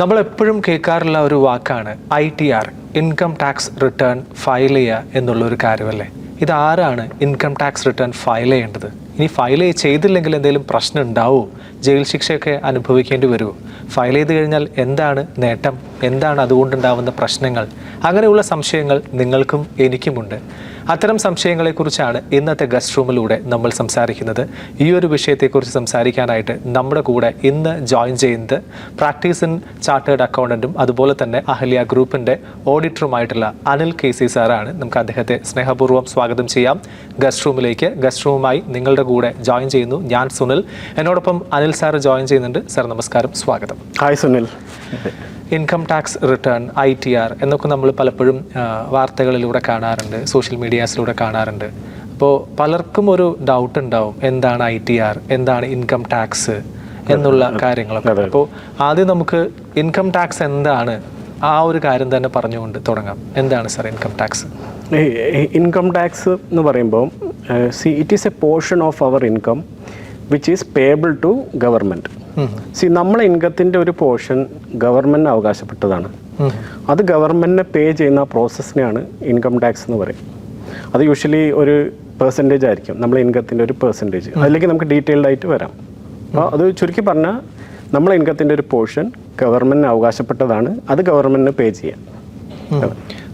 നമ്മൾ എപ്പോഴും കേൾക്കാറുള്ള ഒരു വാക്കാണ് I T R income tax return file ചെയ്യുക എന്നുള്ള ഒരു കാര്യമല്ലേ? ഇത് ആരാണ് ഇൻകം ടാക്സ് റിട്ടേൺ ഫയൽ ചെയ്യേണ്ടത്? ഇനി ഫയൽ ചെയ്തില്ലെങ്കിൽ എന്തെങ്കിലും പ്രശ്നം ഉണ്ടാവുമോ ജയിൽ ശിക്ഷയൊക്കെ അനുഭവിക്കേണ്ടി വരുമോ ഫയൽ ചെയ്ത് കഴിഞ്ഞാൽ എന്താണ് നേട്ടം? എന്താണ് അതുകൊണ്ടുണ്ടാവുന്ന പ്രശ്നങ്ങൾ? അങ്ങനെയുള്ള സംശയങ്ങൾ നിങ്ങൾക്കും എനിക്കുമുണ്ട്. അത്തരം സംശയങ്ങളെക്കുറിച്ചാണ് ഇന്നത്തെ ഗസ്റ്റ് റൂമിലൂടെ നമ്മൾ സംസാരിക്കുന്നത്. ഈ ഒരു വിഷയത്തെക്കുറിച്ച് സംസാരിക്കാനായിട്ട് നമ്മുടെ കൂടെ ഇന്ന് ജോയിൻ ചെയ്യുന്നത് പ്രാക്ടീസ് ഇൻ ചാർട്ടേഡ് അക്കൗണ്ടന്റും അതുപോലെ തന്നെ അഹല്യ ഗ്രൂപ്പിന്റെ ഓഡിറ്ററുമായിട്ടുള്ള അനിൽ കെ സി സാറാണ്. നമുക്ക് അദ്ദേഹത്തെ സ്നേഹപൂർവം സ്വാഗതം ചെയ്യാം. ഗസ്റ്റ് റൂമിലേക്ക്. ഗസ്റ്റ് റൂമുമായി നിങ്ങളുടെ കൂടെ ജോയിൻ ചെയ്യുന്നു ഞാൻ സുനിൽ. എന്നോടൊപ്പം അനിൽ സാർ ജോയിൻ ചെയ്യുന്നുണ്ട്. സാർ നമസ്കാരം. സ്വാഗതം. Hi Sunil. Income tax return I T R എന്നൊക്കെ നമ്മൾ പലപ്പോഴും വാർത്തകളിലൂടെ കാണാറുണ്ട് സോഷ്യൽ മീഡിയാസിലൂടെ കാണാറുണ്ട്. അപ്പോൾ പലർക്കും ഒരു ഡൗട്ട് ഉണ്ടാവും എന്താണ് ഐ ടി ആർ എന്താണ് ഇൻകം ടാക്സ് എന്നുള്ള കാര്യങ്ങളൊക്കെ. അപ്പോൾ ആദ്യം നമുക്ക് ഇൻകം ടാക്സ് എന്താണ് ആ ഒരു കാര്യം തന്നെ പറഞ്ഞുകൊണ്ട് തുടങ്ങാം. എന്താണ് sir income tax? Income tax എന്ന് പറയുമ്പോൾ see it is a portion of our income. Which is payable to government see നമ്മളെ ഇൻകത്തിന്റെ ഒരു പോർഷൻ ഗവൺമെന്റ് അവകാശപ്പെട്ടതാണ്. അത് ഗവൺമെന്റിനെ പേ ചെയ്യുന്ന പ്രോസസ്സിനെയാണ് ഇൻകം ടാക്സ് എന്ന് പറയും. അത് യൂഷ്വലി ഒരു പെർസെന്റേജ് ആയിരിക്കും. നമ്മളെ ഇൻകത്തിന്റെ ഒരു പെർസെന്റേജ് അതിലേക്ക് നമുക്ക് ഡീറ്റെയിൽഡ് ആയിട്ട് വരാം. അപ്പോൾ അത് ചുരുക്കി പറഞ്ഞാൽ നമ്മളെ ഇൻകത്തിന്റെ ഒരു പോർഷൻ ഗവൺമെന്റിന് അവകാശപ്പെട്ടതാണ്. അത് ഗവൺമെന്റിന് പേ ചെയ്യാം.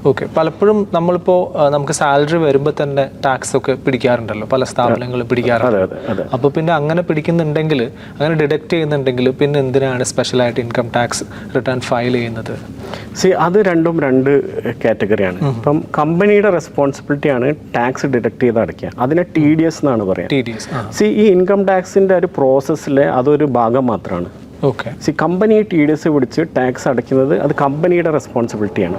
ഓക്കെ പലപ്പോഴും നമ്മളിപ്പോൾ ആ, നമുക്ക് സാലറി വരുമ്പോൾ തന്നെ ടാക്സ് ഒക്കെ പിടിക്കാറുണ്ടല്ലോ. പല സ്ഥാപനങ്ങളും പിടിക്കാറുണ്ട്. അപ്പോൾ പിന്നെ അങ്ങനെ പിടിക്കുന്നുണ്ടെങ്കിൽ അങ്ങനെ ഡിഡക്ട് ചെയ്യുന്നുണ്ടെങ്കിൽ പിന്നെ എന്തിനാണ് സ്പെഷ്യലായിട്ട് ഇൻകം ടാക്സ് റിട്ടേൺ ഫയൽ ചെയ്യുന്നത്? സി അത് രണ്ടും രണ്ട് കാറ്റഗറിയാണ് ഇപ്പം കമ്പനിയുടെ റെസ്പോൺസിബിലിറ്റി ആണ് ടാക്സ് ഡിഡക്ട് ചെയ്ത് അടയ്ക്കുക. അതിനെ ടി ഡി എസ് എന്നാണ് പറയുക ടി ഡി എസ് സി ഈ ഇൻകം ടാക്സിന്റെ ഒരു പ്രോസസ്സിലെ അതൊരു ഭാഗം മാത്രമാണ് okay see company T D S പിടിച്ച് ടാക്സ് അടയ്ക്കുന്നത് അത് കമ്പനിയുടെ റെസ്പോൺസിബിലിറ്റിയാണ്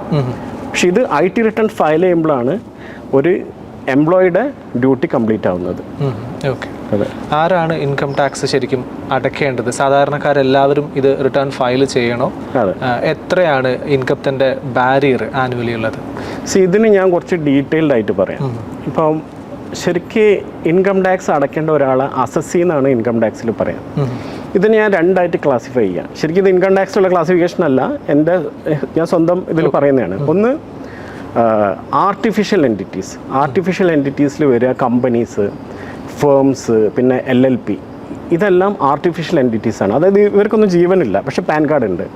പക്ഷെ ഇത് ഐ ടി റിട്ടേൺ ഫയൽ ചെയ്യുമ്പോഴാണ് ഒരു എംപ്ലോയിയുടെ ഡ്യൂട്ടി കംപ്ലീറ്റ് ആവുന്നത്. ഓക്കെ ആരാണ് ഇൻകം ടാക്സ് ശരിക്കും അടയ്ക്കേണ്ടത്? സാധാരണക്കാരെല്ലാവരും ഇത് റിട്ടേൺ ഫയൽ ചെയ്യണോ? എത്രയാണ് ഇൻകത്തിന്റെ ബാരിയർ ആനുവലി ഉള്ളത്? സി ഇതിന് ഞാൻ കുറച്ച് ഡീറ്റെയിൽഡ് ആയിട്ട് പറയാം. ഇപ്പം ശരിക്ക് ഇൻകം ടാക്സ് അടയ്ക്കേണ്ട ഒരാളെ അസസ്സി എന്നാണ് ഇൻകം ടാക്സിൽ പറയാം. ഇത് ഞാൻ രണ്ടായിട്ട് ക്ലാസിഫൈ ചെയ്യാം. ശരിക്കും ഇത് ഇൻകം ടാക്സിലുള്ള ക്ലാസിഫിക്കേഷൻ അല്ല. എന്റെ ഞാൻ സ്വന്തം ഇതിൽ പറയുന്നതാണ്. ഒന്ന് ആർട്ടിഫിഷ്യൽ എന്റിറ്റീസ് ആർട്ടിഫിഷ്യൽ എന്റിറ്റീസിൽ വരിക കമ്പനീസ് ഫേംസ് പിന്നെ എൽ എൽ പി ഇതെല്ലാം ആർട്ടിഫിഷ്യൽ എന്റിറ്റീസ് ആണ്. അതായത് ഇവർക്കൊന്നും ജീവനില്ല. പക്ഷെ പാൻ കാർഡ് ഉണ്ട്.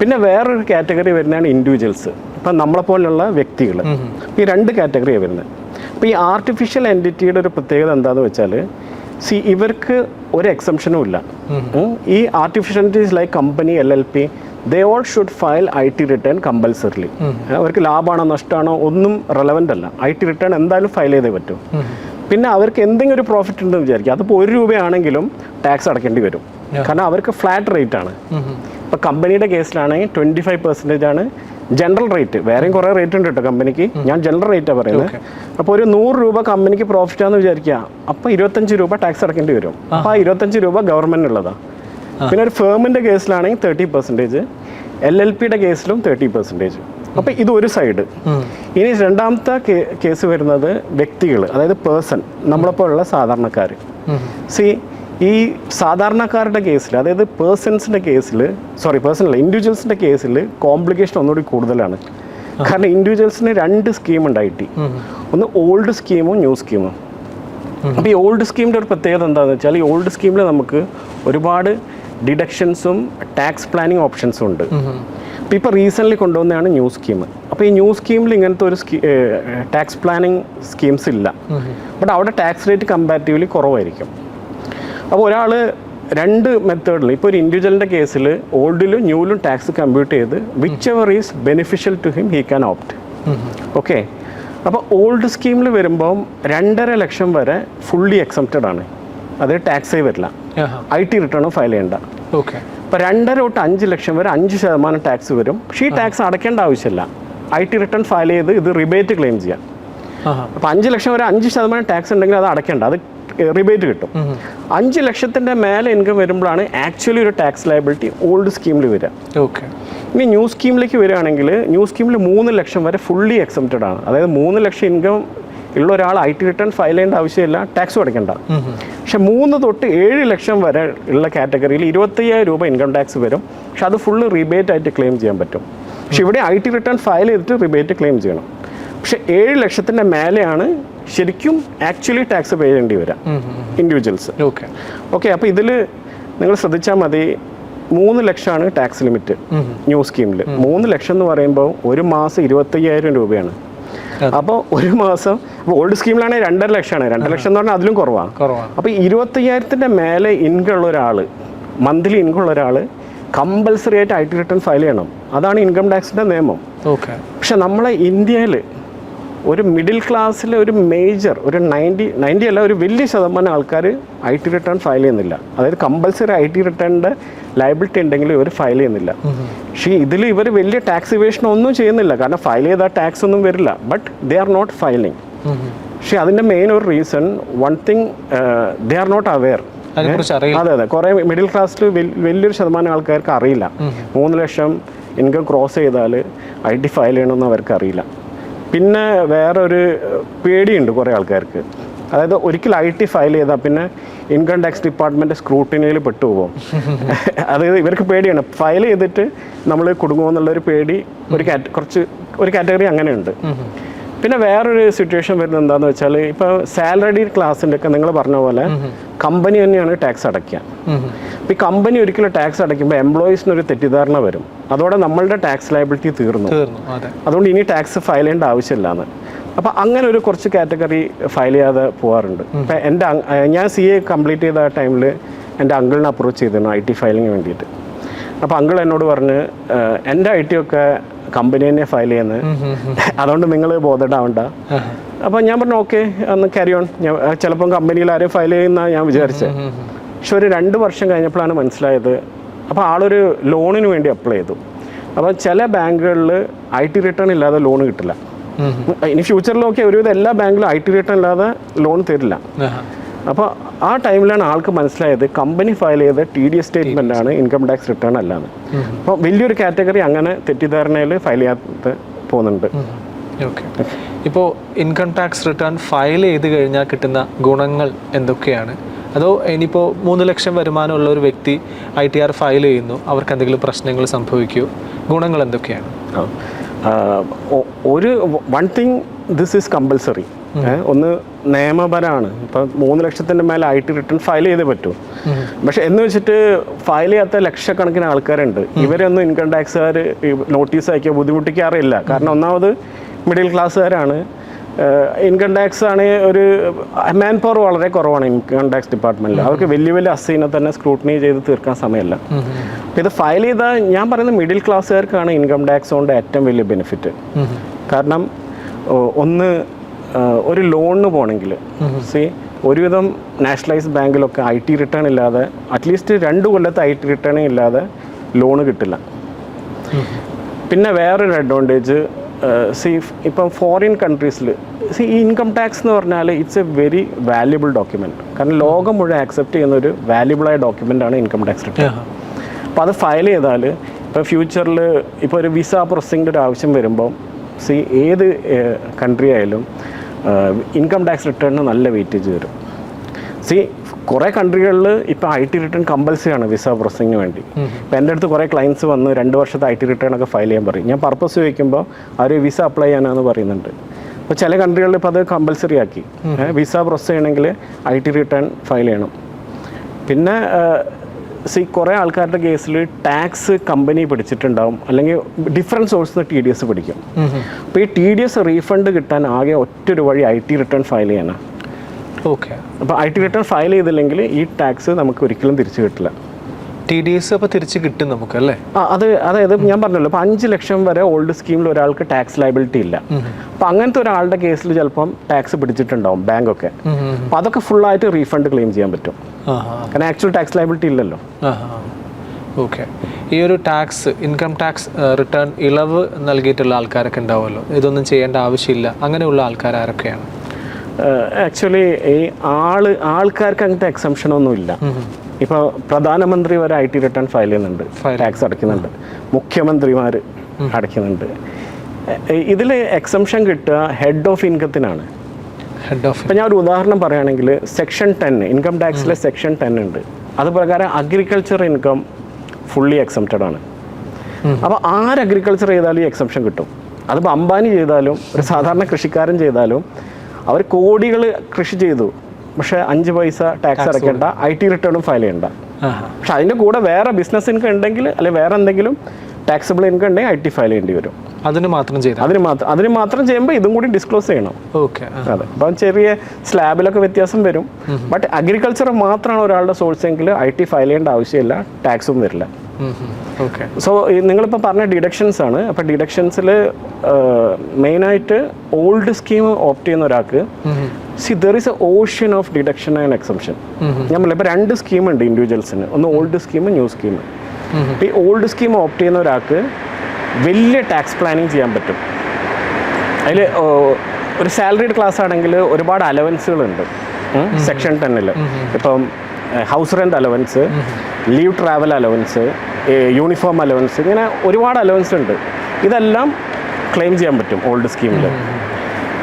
പിന്നെ വേറൊരു കാറ്റഗറി വരുന്നതാണ് ഇൻഡിവിജ്വൽസ് ഇപ്പം നമ്മളെപ്പോലുള്ള വ്യക്തികൾ ഈ രണ്ട് കാറ്റഗറിയാണ് വരുന്നത്. അപ്പോൾ ഈ ആർട്ടിഫിഷ്യൽ എന്റിറ്റിയുടെ ഒരു പ്രത്യേകത എന്താണെന്ന് വെച്ചാൽ സി ഇവർക്ക് ഒരു എക്സംഷനും ഇല്ല. ഈ artificial entities like company L L P they all should file I T return compulsorily അവർക്ക് ലാഭമാണോ നഷ്ടമാണോ ഒന്നും റെലവന്റ് അല്ല. ഐ ടി റിട്ടേൺ എന്തായാലും ഫയൽ ചെയ്തേ പറ്റും. പിന്നെ അവർക്ക് എന്തെങ്കിലും ഒരു പ്രോഫിറ്റ് ഉണ്ടെന്ന് വിചാരിക്കുക. അതിപ്പോൾ ഒരു രൂപയാണെങ്കിലും ടാക്സ് അടക്കേണ്ടി വരും. കാരണം അവർക്ക് ഫ്ലാറ്റ് റേറ്റ് ആണ്. ഇപ്പോൾ കമ്പനിയുടെ കേസിലാണെങ്കിൽ ട്വന്റി ഫൈവ് പെർസെന്റേജ് ആണ്. ജനറൽ റേറ്റ് വേറെയും കുറേ റേറ്റ് ഉണ്ട് കേട്ടോ കമ്പനിക്ക് ഞാൻ ജനറൽ റേറ്റാണ് പറയുന്നത് അപ്പോൾ ഒരു നൂറ് രൂപ കമ്പനിക്ക് പ്രോഫിറ്റ് ആണെന്ന് വിചാരിക്കുക. അപ്പോൾ ഇരുപത്തഞ്ച് രൂപ ടാക്സ് അടക്കേണ്ടി വരും. അപ്പോൾ ആ ഇരുപത്തഞ്ച് രൂപ ഗവൺമെന്റ് ഉള്ളതാണ് പിന്നെ ഒരു ഫേമിന്റെ കേസിലാണെങ്കിൽ തേർട്ടി പെർസെന്റേജ് എൽ എൽ പിയുടെ കേസിലും തേർട്ടി പെർസെന്റേജ് അപ്പോൾ ഇത് ഒരു സൈഡ് ഇനി രണ്ടാമത്തെ കേസ് വരുന്നത് വ്യക്തികൾ അതായത് പേഴ്സൺ നമ്മളെപ്പോലുള്ള സാധാരണക്കാർ സി ഈ സാധാരണക്കാരുടെ കേസിൽ അതായത് പേഴ്സൺസിന്റെ കേസിൽ സോറി അല്ല ഇൻഡിവിജ്വൽസിന്റെ കേസിൽ കോംപ്ലിക്കേഷൻ ഒന്നുകൂടി കൂടുതലാണ്. കാരണം ഇൻഡിവിജ്വൽസിന് രണ്ട് സ്കീം ഉണ്ട് ഐ ടി ഒന്ന് ഓൾഡ് സ്കീമും ന്യൂ സ്കീമും അപ്പോൾ ഈ ഓൾഡ് സ്കീമിന്റെ ഒരു പ്രത്യേകത എന്താണെന്ന് വെച്ചാൽ ഈ ഓൾഡ് സ്കീമിൽ നമുക്ക് ഒരുപാട് ഡിഡക്ഷൻസും ടാക്സ് പ്ലാനിങ് ഓപ്ഷൻസും ഉണ്ട്. അപ്പോൾ ഇപ്പോൾ റീസെന്റ്ലി കൊണ്ടുവന്നതാണ് ന്യൂ സ്കീം അപ്പോൾ ഈ ന്യൂ സ്കീമിൽ ഇങ്ങനത്തെ ഒരു സ്കീ ടാക്സ് പ്ലാനിങ് സ്കീംസ് ഇല്ല. ബട്ട് അവിടെ ടാക്സ് റേറ്റ് കമ്പാരിറ്റീവ്ലി കുറവായിരിക്കും. അപ്പോൾ ഒരാൾ രണ്ട് മെത്തേഡിൽ ഇപ്പോൾ ഒരു ഇൻഡിവിജ്വലിന്റെ കേസിൽ ഓൾഡിലും ന്യൂലും ടാക്സ് കമ്പ്യൂട്ട് ചെയ്ത് which ever is beneficial to him he can opt okay അപ്പോൾ ഓൾഡ് സ്കീമിൽ വരുമ്പം രണ്ടര ലക്ഷം വരെ ഫുള്ളി എക്സംപ്റ്റഡ് ആണ്. അത് ടാക്സേ വരില്ല. ഐ ടി റിട്ടേണും ഫയൽ ചെയ്യേണ്ട. ഓക്കെ അപ്പോൾ രണ്ടര തൊട്ട് അഞ്ച് ലക്ഷം വരെ അഞ്ച് ശതമാനം ടാക്സ് വരും. പക്ഷേ ഈ ടാക്സ് അടയ്ക്കേണ്ട ആവശ്യമില്ല. ഐ ടി റിട്ടേൺ ഫയൽ ചെയ്ത് ഇത് റിബേറ്റ് ക്ലെയിം ചെയ്യാം. അപ്പോൾ അഞ്ച് ലക്ഷം വരെ അഞ്ച് ശതമാനം ടാക്സ് ഉണ്ടെങ്കിൽ അത് അടയ്ക്കേണ്ട. അത് റിബേറ്റ് കിട്ടും. അഞ്ച് ലക്ഷത്തിന്റെ മേലെ ഇൻകം വരുമ്പോഴാണ് ആക്ച്വലി ഒരു ടാക്സ് ലയബിലിറ്റി ഓൾഡ് സ്കീമിൽ വരിക. ഓക്കെ ഇനി ന്യൂ സ്കീമിലേക്ക് വരികയാണെങ്കിൽ ന്യൂ സ്കീമിൽ മൂന്ന് ലക്ഷം വരെ ഫുള്ളി എക്സംപ്റ്റഡ് ആണ്. അതായത് മൂന്ന് ലക്ഷം ഇൻകം ഉള്ള ഒരാൾ ഐ ടി റിട്ടേൺ ഫയൽ ചെയ്യേണ്ട ആവശ്യമില്ല ടാക്സ് അടയ്ക്കേണ്ട. പക്ഷെ മൂന്ന് തൊട്ട് ഏഴ് ലക്ഷം വരെ ഉള്ള കാറ്റഗറിയിൽ ഇരുപത്തയ്യായിരം രൂപ ഇൻകം ടാക്സ് വരും. പക്ഷെ അത് ഫുള്ള് റിബേറ്റ് ആയിട്ട് ക്ലെയിം ചെയ്യാൻ പറ്റും. പക്ഷെ ഇവിടെ ഐ ടി റിട്ടേൺ ഫയൽ ചെയ്തിട്ട് റിബേറ്റ് ക്ലെയിം ചെയ്യണം. പക്ഷെ ഏഴ് ലക്ഷത്തിന്റെ മേലെയാണ് ശരിക്കും ആക്ച്വലി ടാക്സ് പേ ചെയ്യേണ്ടി വരാം. ഇൻഡിവിജ്വൽസ് ഓക്കെ ഓക്കെ അപ്പോൾ ഇതിൽ നിങ്ങൾ ശ്രദ്ധിച്ചാൽ മതി മൂന്ന് ലക്ഷമാണ് ടാക്സ് ലിമിറ്റ് ന്യൂ സ്കീമിൽ മൂന്ന് ലക്ഷം എന്ന് പറയുമ്പോൾ ഒരു മാസം ഇരുപത്തയ്യായിരം രൂപയാണ്. അപ്പോൾ ഒരു മാസം ഓൾഡ് സ്കീമിലാണെങ്കിൽ രണ്ടര ലക്ഷമാണ്. രണ്ടര ലക്ഷം എന്ന് പറഞ്ഞാൽ അതിലും കുറവാണ് അപ്പോൾ ഇരുപത്തയ്യായിരത്തിന്റെ മേലെ ഇൻകം ഉള്ള ഒരാൾ മന്ത്ലി ഇൻകം ഉള്ള ഒരാൾ കമ്പൽസറി ആയിട്ട് ഐ ടി റിട്ടേൺ ഫയൽ ചെയ്യണം. അതാണ് ഇൻകം ടാക്സിന്റെ നിയമം. പക്ഷെ നമ്മളെ ഇന്ത്യയിൽ ഒരു മിഡിൽ ക്ലാസ്സിലെ ഒരു മേജർ ഒരു നയന്റി നയന്റി അല്ല ഒരു വലിയ ശതമാനം ആൾക്കാർ ഐ ടി റിട്ടേൺ ഫയൽ ചെയ്യുന്നില്ല. അതായത് കമ്പൽസറി ഐ ടി റിട്ടേണിന്റെ ലയബിലിറ്റി ഉണ്ടെങ്കിൽ ഇവർ ഫയൽ ചെയ്യുന്നില്ല. പക്ഷേ ഇതിൽ ഇവർ വലിയ ടാക്സ് ഇവേഷൻ ഒന്നും ചെയ്യുന്നില്ല. കാരണം ഫയൽ ചെയ്താൽ ടാക്സ് ഒന്നും വരില്ല. But they are not filing പക്ഷേ അതിന്റെ മെയിൻ ഒരു reason one thing they are not aware അതെ അതെ. കുറേ മിഡിൽ ക്ലാസ്സിൽ വലിയൊരു ശതമാനം ആൾക്കാർക്ക് അറിയില്ല. മൂന്ന് ലക്ഷം ഇൻകം ക്രോസ് ചെയ്താൽ ഐ ടി ഫയൽ ചെയ്യണമെന്ന് അവർക്ക് അറിയില്ല. പിന്നെ വേറെ ഒരു പേടിയുണ്ട് കുറേ ആൾക്കാർക്ക്. അതായത് ഒരിക്കൽ ഐ ടി ഫയൽ ചെയ്താൽ പിന്നെ ഇൻകം ടാക്സ് ഡിപ്പാർട്ട്മെന്റ് സ്ക്രൂട്ടിനിയിൽ പെട്ടുപോകും അതായത് ഇവർക്ക് പേടിയാണ്. ഫയൽ ചെയ്തിട്ട് നമ്മൾ കുടുങ്ങുമെന്നുള്ളൊരു പേടി ഒരു കുറച്ച് ഒരു കാറ്റഗറി അങ്ങനെയുണ്ട്. പിന്നെ വേറൊരു സിറ്റുവേഷൻ വരുന്നത് എന്താന്ന് വെച്ചാൽ ഇപ്പോൾ സാലറി ക്ലാസ്സിന്റെ ഒക്കെ നിങ്ങൾ പറഞ്ഞ പോലെ കമ്പനി തന്നെയാണ് ടാക്സ് അടയ്ക്കുക ഈ കമ്പനി ഒരിക്കലും ടാക്സ് അടയ്ക്കുമ്പോൾ എംപ്ലോയീസിനൊരു തെറ്റിദ്ധാരണ വരും. അതോടെ നമ്മളുടെ ടാക്സ് ലയബിലിറ്റി തീർന്നു. തീർന്നു അതെ. അതുകൊണ്ട് ഇനി ടാക്സ് ഫയൽ ചെയ്യേണ്ട ആവശ്യമില്ലാന്ന്. അപ്പോൾ അങ്ങനെ ഒരു കുറച്ച് കാറ്റഗറി ഫയൽ ചെയ്യാതെ പോകാറുണ്ട് ഇപ്പം എന്റെ ഞാൻ സി എ കംപ്ലീറ്റ് ചെയ്ത ടൈമിൽ എന്റെ അങ്കിളിനെ അപ്രോച്ച് ചെയ്തിരുന്നു ഐ ടി ഫയലിങ്ങിന് വേണ്ടിയിട്ട്. അപ്പോൾ അങ്കിൾ എന്നോട് പറഞ്ഞ് എന്റെ ഐ ടി ഒക്കെ കമ്പനി തന്നെ ഫയൽ ചെയ്യുന്നത് അതുകൊണ്ട് നിങ്ങൾ ബോധഡാവണ്ട. അപ്പോൾ ഞാൻ പറഞ്ഞു ഓക്കെ ഒന്ന് ക്യാരി ഓൺ ഞാൻ ചിലപ്പം കമ്പനിയിൽ ആരും ഫയൽ ചെയ്യുന്ന ഞാൻ വിചാരിച്ചത് പക്ഷെ ഒരു രണ്ട് വർഷം കഴിഞ്ഞപ്പോഴാണ് മനസ്സിലായത്. അപ്പോൾ ആളൊരു ലോണിന് വേണ്ടി അപ്ലൈ ചെയ്തു. അപ്പോൾ ചില ബാങ്കുകളിൽ ഐ ടി റിട്ടേൺ ഇല്ലാതെ ലോൺ കിട്ടില്ല. ഇനി ഫ്യൂച്ചറിലൊക്കെ ഒരുവിധം എല്ലാ ബാങ്കിലും ഐ ടി റിട്ടേൺ ഇല്ലാതെ ലോൺ തരില്ല. അപ്പോൾ ആ ടൈമിലാണ് ആൾക്ക് മനസ്സിലായത് കമ്പനി ഫയൽ ചെയ്ത ടി ഡി എസ് സ്റ്റേറ്റ്മെന്റ് ആണ് ഇൻകം ടാക്സ് റിട്ടേൺ അല്ലാന്ന്. അപ്പോൾ വലിയൊരു കാറ്റഗറി അങ്ങനെ തെറ്റിദ്ധാരണയിൽ ഫയൽ ചെയ്യാത്ത പോകുന്നുണ്ട്. ഓക്കെ. ഇപ്പോൾ ഇൻകം ടാക്സ് റിട്ടേൺ ഫയൽ ചെയ്ത് കഴിഞ്ഞാൽ കിട്ടുന്ന ഗുണങ്ങൾ എന്തൊക്കെയാണ്? അതോ ഇനിയിപ്പോൾ മൂന്ന് ലക്ഷം വരുമാനമുള്ള ഒരു വ്യക്തി ഐ ടി ആർ ഫയൽ ചെയ്യുന്നു അവർക്ക് എന്തെങ്കിലും പ്രശ്നങ്ങൾ സംഭവിക്കുമോ ഗുണങ്ങൾ എന്തൊക്കെയാണ്? ഒരു one thing this is compulsory ഒന്ന് നിയമപരമാണ് ഇപ്പം മൂന്ന് ലക്ഷത്തിന്റെ മേലെ ഐ ടി റിട്ടേൺ ഫയൽ ചെയ്തേ പറ്റൂ. പക്ഷെ എന്ന് വെച്ചിട്ട് ഫയൽ ചെയ്യാത്ത ലക്ഷക്കണക്കിന് ആൾക്കാരുണ്ട്. ഇവരൊന്നും ഇൻകം ടാക്സുകാർ നോട്ടീസ് അയക്കുക ബുദ്ധിമുട്ടിക്കാറില്ല കാരണം ഒന്നാമത് മിഡിൽ ക്ലാസ്സുകാരാണ് ഇൻകം ടാക്സ് ആണ് ഒരു മാൻ പവർ വളരെ കുറവാണ് ഇൻകം ടാക്സ് ഡിപ്പാർട്ട്മെന്റിൽ അവർക്ക് വലിയ വലിയ അസീനെ തന്നെ സ്ക്രൂട്ടിനി ചെയ്ത് തീർക്കാൻ സമയമല്ല. അപ്പോൾ ഇത് ഫയൽ ചെയ്താൽ ഞാൻ പറയുന്നത് മിഡിൽ ക്ലാസ്സുകാർക്കാണ് ഇൻകം ടാക്സ് കൊണ്ട് ഏറ്റവും വലിയ ബെനിഫിറ്റ് കാരണം ഒന്ന് ഒരു ലോണിന് പോകണമെങ്കിൽ സി ഒരുവിധം നാഷണലൈസ് ബാങ്കിലൊക്കെ ഐ ടി റിട്ടേൺ ഇല്ലാതെ അറ്റ്ലീസ്റ്റ് രണ്ട് കൊല്ലത്തെ ഐ ടി റിട്ടേൺ ഇല്ലാതെ ലോണ് കിട്ടില്ല. പിന്നെ വേറൊരു അഡ്വാന്റേജ് സി ഇപ്പം ഫോറിൻ കൺട്രീസിൽ സി ഈ ഇൻകം ടാക്സ് എന്ന് പറഞ്ഞാൽ it's a very valuable document കാരണം ലോകം മുഴുവൻ ആക്സെപ്റ്റ് ചെയ്യുന്ന ഒരു വാല്യുബിളായ ഡോക്യുമെന്റ് ആണ് ഇൻകം ടാക്സ് റിട്ടേൺ അപ്പോൾ അത് ഫയൽ ചെയ്താൽ ഇപ്പോൾ ഫ്യൂച്ചറിൽ ഇപ്പോൾ ഒരു വിസ പ്രോസസ്സിങ്ങിന്റെ ഒരു ആവശ്യം വരുമ്പോൾ സി ഏത് കൺട്രി ആയാലും ഇൻകം ടാക്സ് റിട്ടേണിന് നല്ല വെയിറ്റേജ് വരും. സി കുറേ കൺട്രികളിൽ ഇപ്പോൾ ഐ ടി റിട്ടേൺ കമ്പൽസറി ആണ് വിസ പ്രോസസ്സിങ്ങിന് വേണ്ടി. ഇപ്പം എന്റെ അടുത്ത് കുറേ ക്ലയൻസ് വന്ന് രണ്ട് വർഷത്തെ ഐ ടി റിട്ടേൺ ഒക്കെ ഫയൽ ചെയ്യാൻ പറയും. ഞാൻ പർപ്പസ് ചോദിക്കുമ്പോൾ അവർ വിസ അപ്ലൈ ചെയ്യാനാണെന്ന് പറയുന്നുണ്ട്. അപ്പോൾ ചില കൺട്രികളിൽ ഇപ്പോൾ അത് കമ്പൽസറി ആക്കി. വിസ പ്രോസസ് ചെയ്യണമെങ്കിൽ ഐ ടി റിട്ടേൺ ഫയൽ ചെയ്യണം. പിന്നെ സി കുറേ ആൾക്കാരുടെ കേസിൽ ടാക്സ് കമ്പനി പിടിച്ചിട്ടുണ്ടാവും. അല്ലെങ്കിൽ ഡിഫറെന്റ് നിന്ന് ടി ഡി എസ് പിടിക്കും. അപ്പോൾ ഈ ടി ഡി എസ് റീഫണ്ട് കിട്ടാൻ ആകെ ഒറ്റ ഒരു വഴി ഐ ടി റിട്ടേൺ ഫയൽ ചെയ്യാനാണ് ഓക്കെ അപ്പോൾ ഐ ടി റിട്ടേൺ ഫയൽ ചെയ്തില്ലെങ്കിൽ ഈ ടാക്സ് നമുക്ക് ഒരിക്കലും തിരിച്ചു കിട്ടില്ല. ടി ഡി എസ് അപ്പോൾ തിരിച്ച് കിട്ടും നമുക്ക് അല്ലേ? അത് അതായത് ഞാൻ പറഞ്ഞല്ലോ ഇപ്പോൾ അഞ്ച് ലക്ഷം വരെ ഓൾഡ് സ്കീമിൽ ഒരാൾക്ക് ടാക്സ് ലയബിലിറ്റി ഇല്ല. അപ്പൊ അങ്ങനത്തെ ഒരാളുടെ കേസിൽ ചിലപ്പം ടാക്സ് പിടിച്ചിട്ടുണ്ടാവും ബാങ്കൊക്കെ. അപ്പൊ അതൊക്കെ ഫുള്ളായിട്ട് റീഫണ്ട് ക്ലെയിം ചെയ്യാൻ പറ്റും. കാരണം ആക്ച്വൽ ടാക്സ് ലയബിലിറ്റി ഇല്ലല്ലോ. ഓക്കെ ഈ ഒരു ടാക്സ് ഇൻകം ടാക്സ് റിട്ടേൺ ഇളവ് നൽകിയിട്ടുള്ള ആൾക്കാരൊക്കെ ഉണ്ടാവുമല്ലോ. ഇതൊന്നും ചെയ്യേണ്ട ആവശ്യമില്ല. അങ്ങനെയുള്ള ആൾക്കാർ ആരൊക്കെയാണ്? ആക്ച്വലി ഈ ആൾ ആൾക്കാർക്ക് അങ്ങനത്തെ എക്സംഷൻ ഒന്നും ഇല്ല. ഇപ്പോൾ പ്രധാനമന്ത്രി വരെ ഐ ടി റിട്ടേൺ ഫയൽ ചെയ്യുന്നുണ്ട്. ടാക്സ് അടയ്ക്കുന്നുണ്ട്. മുഖ്യമന്ത്രിമാർ അടയ്ക്കുന്നുണ്ട്. ഇതിൽ എക്സംഷൻ കിട്ടുക ഹെഡ് ഓഫ് ഇൻകത്തിനാണ് ഹെഡ് ഓഫ് ഇപ്പം ഞാൻ ഒരു ഉദാഹരണം പറയുകയാണെങ്കിൽ സെക്ഷൻ ടെൻ ഇൻകം ടാക്സിലെ സെക്ഷൻ ടെൻ ഉണ്ട്. അത് പ്രകാരം അഗ്രികൾച്ചർ ഇൻകം ഫുള്ളി എക്സംപ്റ്റഡ് ആണ്. അപ്പോൾ ആര് അഗ്രികൾച്ചർ ചെയ്താലും ഈ എക്സംഷൻ കിട്ടും. അതിപ്പോൾ അംബാനി ചെയ്താലും ഒരു സാധാരണ കൃഷിക്കാരൻ ചെയ്താലും അവർ കോടികൾ കൃഷി ചെയ്തു. പക്ഷേ അഞ്ച് പൈസ ടാക്സ് അടയ്ക്കേണ്ട ഐ ടി റിട്ടേണും ഫയൽ ചെയ്യണ്ട. പക്ഷെ അതിന്റെ കൂടെ വേറെ ബിസിനസ് ഇൻകം ഉണ്ടെങ്കിൽ അല്ലെങ്കിൽ വേറെ എന്തെങ്കിലും ടാക്സബിൾ ഇൻകം ഉണ്ടെങ്കിൽ ഐ ടി ഫയൽ ചെയ്യേണ്ടി വരും. അതിന് മാത്രം ചെയ്താൽ അതിന് മാത്രം അതിന് മാത്രം ചെയ്യുമ്പോൾ ഇതും കൂടി ഡിസ്ക്ലോസ് ചെയ്യണം. ഓക്കെ അതെ. അപ്പം ചെറിയ സ്ലാബിലൊക്കെ വ്യത്യാസം വരും. ബട്ട് അഗ്രികൾച്ചർ മാത്രമാണ് ഒരാളുടെ സോഴ്സ് എങ്കിൽ ഐ ടി ഫയൽ ചെയ്യേണ്ട ആവശ്യമില്ല ടാക്സും വരില്ല. സോ നിങ്ങളിപ്പോൾ പറഞ്ഞ ഡിഡക്ഷൻസ് ആണ്. അപ്പോൾ ഡിഡക്ഷൻസിൽ മെയിനായിട്ട് ഓൾഡ് സ്കീം ഓപ്റ്റ് ചെയ്യുന്ന ഒരാൾക്ക് see there is a ocean of deduction and exemption ഞാൻ പറഞ്ഞില്ല ഇപ്പോൾ രണ്ട് സ്കീം ഉണ്ട് ഇൻഡിവിജ്വൽസിന് ഒന്ന് ഓൾഡ് സ്കീം ന്യൂ സ്കീം ഈ ഓൾഡ് സ്കീം ഓപ്റ്റ് ചെയ്യുന്ന ഒരാൾക്ക് വലിയ ടാക്സ് പ്ലാനിങ് ചെയ്യാൻ പറ്റും. അതിൽ ഒരു സാലറിഡ് ക്ലാസ് ആണെങ്കിൽ ഒരുപാട് അലവൻസുകളുണ്ട് സെക്ഷൻ ടെന്നിൽ ഇപ്പം house rent allowance leave travel allowance uniform allowance ഇങ്ങനെ ഒരുപാട് അലവൻസ് ഉണ്ട്. ഇതെല്ലാം ക്ലെയിം ചെയ്യാൻ പറ്റും ഓൾഡ് സ്കീമിൽ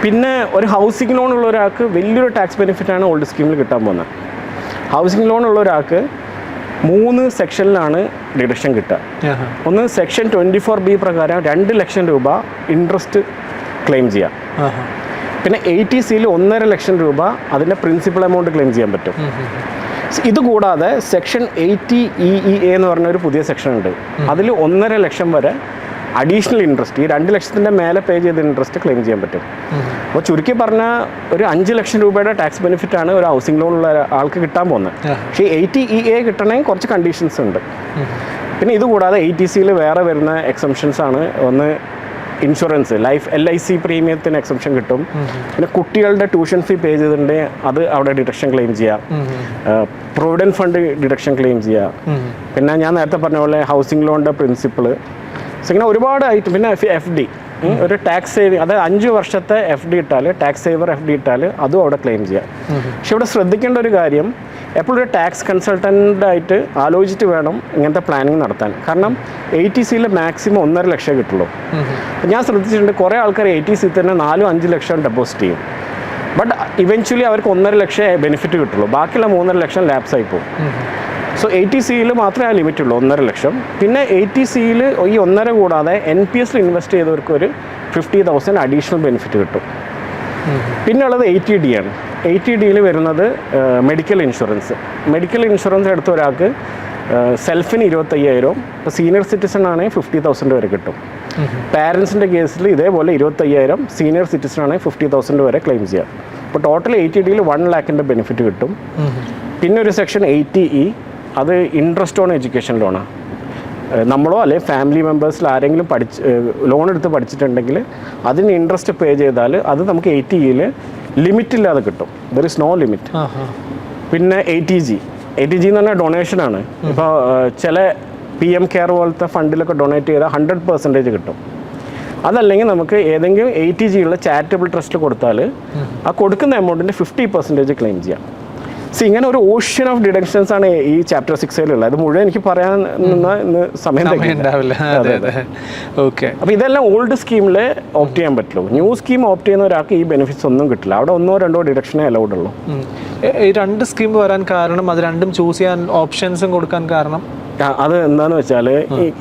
പിന്നെ ഒരു ഹൗസിംഗ് ലോൺ ഉള്ള ഒരാൾക്ക് വലിയൊരു ടാക്സ് ബെനിഫിറ്റാണ് ഓൾഡ് സ്കീമിൽ കിട്ടാൻ പോകുന്നത്. ഹൗസിംഗ് ലോൺ ഉള്ള ഒരാൾക്ക് മൂന്ന് സെക്ഷനിലാണ് ഡിഡക്ഷൻ കിട്ടുക. ഒന്ന് സെക്ഷൻ ട്വന്റി ഫോർ ബി പ്രകാരം രണ്ട് ലക്ഷം രൂപ ഇൻട്രസ്റ്റ് ക്ലെയിം ചെയ്യാം. പിന്നെ എയ്റ്റി സിയിൽ ഒന്നര ലക്ഷം രൂപ അതിന്റെ പ്രിൻസിപ്പൽ എമൗണ്ട് ക്ലെയിം ചെയ്യാൻ പറ്റും. ഇത് കൂടാതെ section eighty E E A എന്ന് പറഞ്ഞ ഒരു പുതിയ സെക്ഷൻ ഉണ്ട്. അതിൽ ഒന്നര ലക്ഷം വരെ അഡീഷണൽ ഇൻട്രസ്റ്റ് ഈ രണ്ട് ലക്ഷത്തിന്റെ മേലെ പേ ചെയ്ത ഇൻട്രസ്റ്റ് ക്ലെയിം ചെയ്യാൻ പറ്റും. അപ്പോൾ ചുരുക്കി പറഞ്ഞാൽ ഒരു അഞ്ച് ലക്ഷം രൂപയുടെ ടാക്സ് ബെനിഫിറ്റ് ആണ് ഒരു ഹൗസിംഗ് ലോൺ ഉള്ള ആൾക്ക് കിട്ടാൻ പോകുന്നത്. പക്ഷേ എയ്റ്റി ഇ എ കിട്ടണമെങ്കിൽ കുറച്ച് കണ്ടീഷൻസ് ഉണ്ട്. പിന്നെ ഇതുകൂടാതെ എയ്റ്റി സിയിൽ വേറെ വരുന്ന എക്സംഷൻസ് ആണ് ഒന്ന് insurance life L I C പ്രീമിയത്തിന് exemption കിട്ടും. പിന്നെ കുട്ടികളുടെ ട്യൂഷൻ ഫീ പേ ചെയ്തിട്ടുണ്ടെങ്കിൽ അത് അവിടെ ഡിഡക്ഷൻ ക്ലെയിം ചെയ്യാം. പ്രൊവിഡന്റ് ഫണ്ട് ഡിഡക്ഷൻ ക്ലെയിം ചെയ്യാം. പിന്നെ ഞാൻ നേരത്തെ പറഞ്ഞ പോലെ ഹൗസിംഗ് ലോണിന്റെ പ്രിൻസിപ്പിൾ സോ ഇങ്ങനെ ഒരുപാട് ഐറ്റം പിന്നെ എഫ് ഡി ഒരു ടാക്സ് സേവിങ് അതായത് അഞ്ച് വർഷത്തെ എഫ് ഡി ഇട്ടാൽ ടാക്സ് സേവർ എഫ് ഡി ഇട്ടാൽ അതും അവിടെ ക്ലെയിം ചെയ്യാം. പക്ഷെ ഇവിടെ ശ്രദ്ധിക്കേണ്ട ഒരു കാര്യം എപ്പോഴും ഒരു ടാക്സ് കൺസൾട്ടന്റായിട്ട് ആലോചിച്ചിട്ട് വേണം ഇങ്ങനത്തെ പ്ലാനിങ് നടത്താൻ. കാരണം എ ടി സിയിൽ മാക്സിമം ഒന്നര ലക്ഷം കിട്ടുള്ളൂ. ഞാൻ ശ്രദ്ധിച്ചിട്ടുണ്ട് കുറേ ആൾക്കാർ എ ടി സി തന്നെ നാലും അഞ്ച് ലക്ഷം ഡെപ്പോസിറ്റ് ചെയ്യും. ബട്ട് ഇവൻച്വലി അവർക്ക് ഒന്നര ലക്ഷം ബെനിഫിറ്റ് കിട്ടുള്ളൂ. ബാക്കിയുള്ള മൂന്നര ലക്ഷം ലാപ്സ് ആയി പോകും. സോ എ ടി സിയിൽ മാത്രമേ ആ ലിമിറ്റ് ഉള്ളൂ ഒന്നര ലക്ഷം. പിന്നെ എ ടി സിയിൽ ഈ ഒന്നര കൂടാതെ എൻ പി എസിൽ ഇൻവെസ്റ്റ് ചെയ്തവർക്ക് ഒരു ഫിഫ്റ്റി തൗസൻഡ് അഡീഷണൽ ബെനിഫിറ്റ് കിട്ടും. പിന്നെ ഉള്ളത് എ ടി ഡി ആണ് എ ടി ഡിയിൽ വരുന്നത് മെഡിക്കൽ ഇൻഷുറൻസ് മെഡിക്കൽ ഇൻഷുറൻസ് എടുത്ത ഒരാൾക്ക് സെൽഫിന് ഇരുപത്തയ്യായിരവും ഇപ്പോൾ സീനിയർ സിറ്റിസൺ ആണെങ്കിൽ ഫിഫ്റ്റി തൗസൻഡ് വരെ കിട്ടും. പാരൻസിന്റെ കേസിൽ ഇതേപോലെ ഇരുപത്തയ്യായിരം സീനിയർ സിറ്റിസൺ ആണെങ്കിൽ ഫിഫ്റ്റി തൗസൻഡ് വരെ ക്ലെയിം ചെയ്യാം. അപ്പോൾ ടോട്ടൽ എ ടി ഡിയിൽ വൺ ലാക്കിന്റെ ബെനിഫിറ്റ് കിട്ടും. പിന്നെ ഒരു സെക്ഷൻ എയ്റ്റി ഇ അത് ഇൻട്രസ്റ്റ് ഓൺ എഡ്യൂക്കേഷൻ ലോണാണ് നമ്മളോ അല്ലെങ്കിൽ ഫാമിലി മെമ്പേഴ്സിൽ ആരെങ്കിലും പഠിച്ച് ലോൺ എടുത്ത് പഠിച്ചിട്ടുണ്ടെങ്കിൽ അതിന് ഇൻട്രസ്റ്റ് പേ ചെയ്താൽ അത് നമുക്ക് എയ്റ്റി ഇയിൽ ലിമിറ്റ് ഇല്ലാതെ കിട്ടും. ദർ ഇസ് നോ ലിമിറ്റ് പിന്നെ A T G A T G എന്ന് പറഞ്ഞാൽ ഡൊണേഷനാണ് ഇപ്പോൾ ചില പി എം കെയർ പോലത്തെ ഫണ്ടിലൊക്കെ ഡൊണേറ്റ് ചെയ്താൽ ഹൺഡ്രഡ് പെർസെന്റേജ് കിട്ടും. അതല്ലെങ്കിൽ നമുക്ക് ഏതെങ്കിലും എ ടി ജി ഉള്ള ചാരിറ്റബിൾ ട്രസ്റ്റ് കൊടുത്താൽ ആ കൊടുക്കുന്ന എമൗണ്ടിന്റെ ഫിഫ്റ്റി പെർസെന്റേജ് ക്ലെയിം ചെയ്യാം. സി ഇങ്ങനെ ഒരു ഓഷ്യൻ ഓഫ് ഡിഡക്ഷൻസ് ആണ് ഈ ചാപ്റ്റർ സിക്സിലുള്ളത് അത് മുഴുവൻ എനിക്ക് പറയാൻ നിന്ന ഇന്ന് സമയം. ഉണ്ടാവില്ല. ഓക്കെ അപ്പോൾ ഇതെല്ലാം ഓൾഡ് സ്കീമിൽ ഓപ്റ്റ് ചെയ്യാൻ പറ്റുള്ളൂ. ന്യൂ സ്കീം ഓപ്റ്റ് ചെയ്യുന്ന ഒരാൾക്ക് ഈ ബെനിഫിറ്റ്സ് ഒന്നും കിട്ടില്ല. അവിടെ ഒന്നോ രണ്ടോ ഡിഡക്ഷനേ അലൗഡ് ഉള്ളൂ ഈ രണ്ട് സ്കീം വരാൻ കാരണം അത് രണ്ടും ചൂസ് ചെയ്യാൻ ഓപ്ഷൻസും കൊടുക്കാൻ കാരണം? അത് എന്താന്ന് വെച്ചാൽ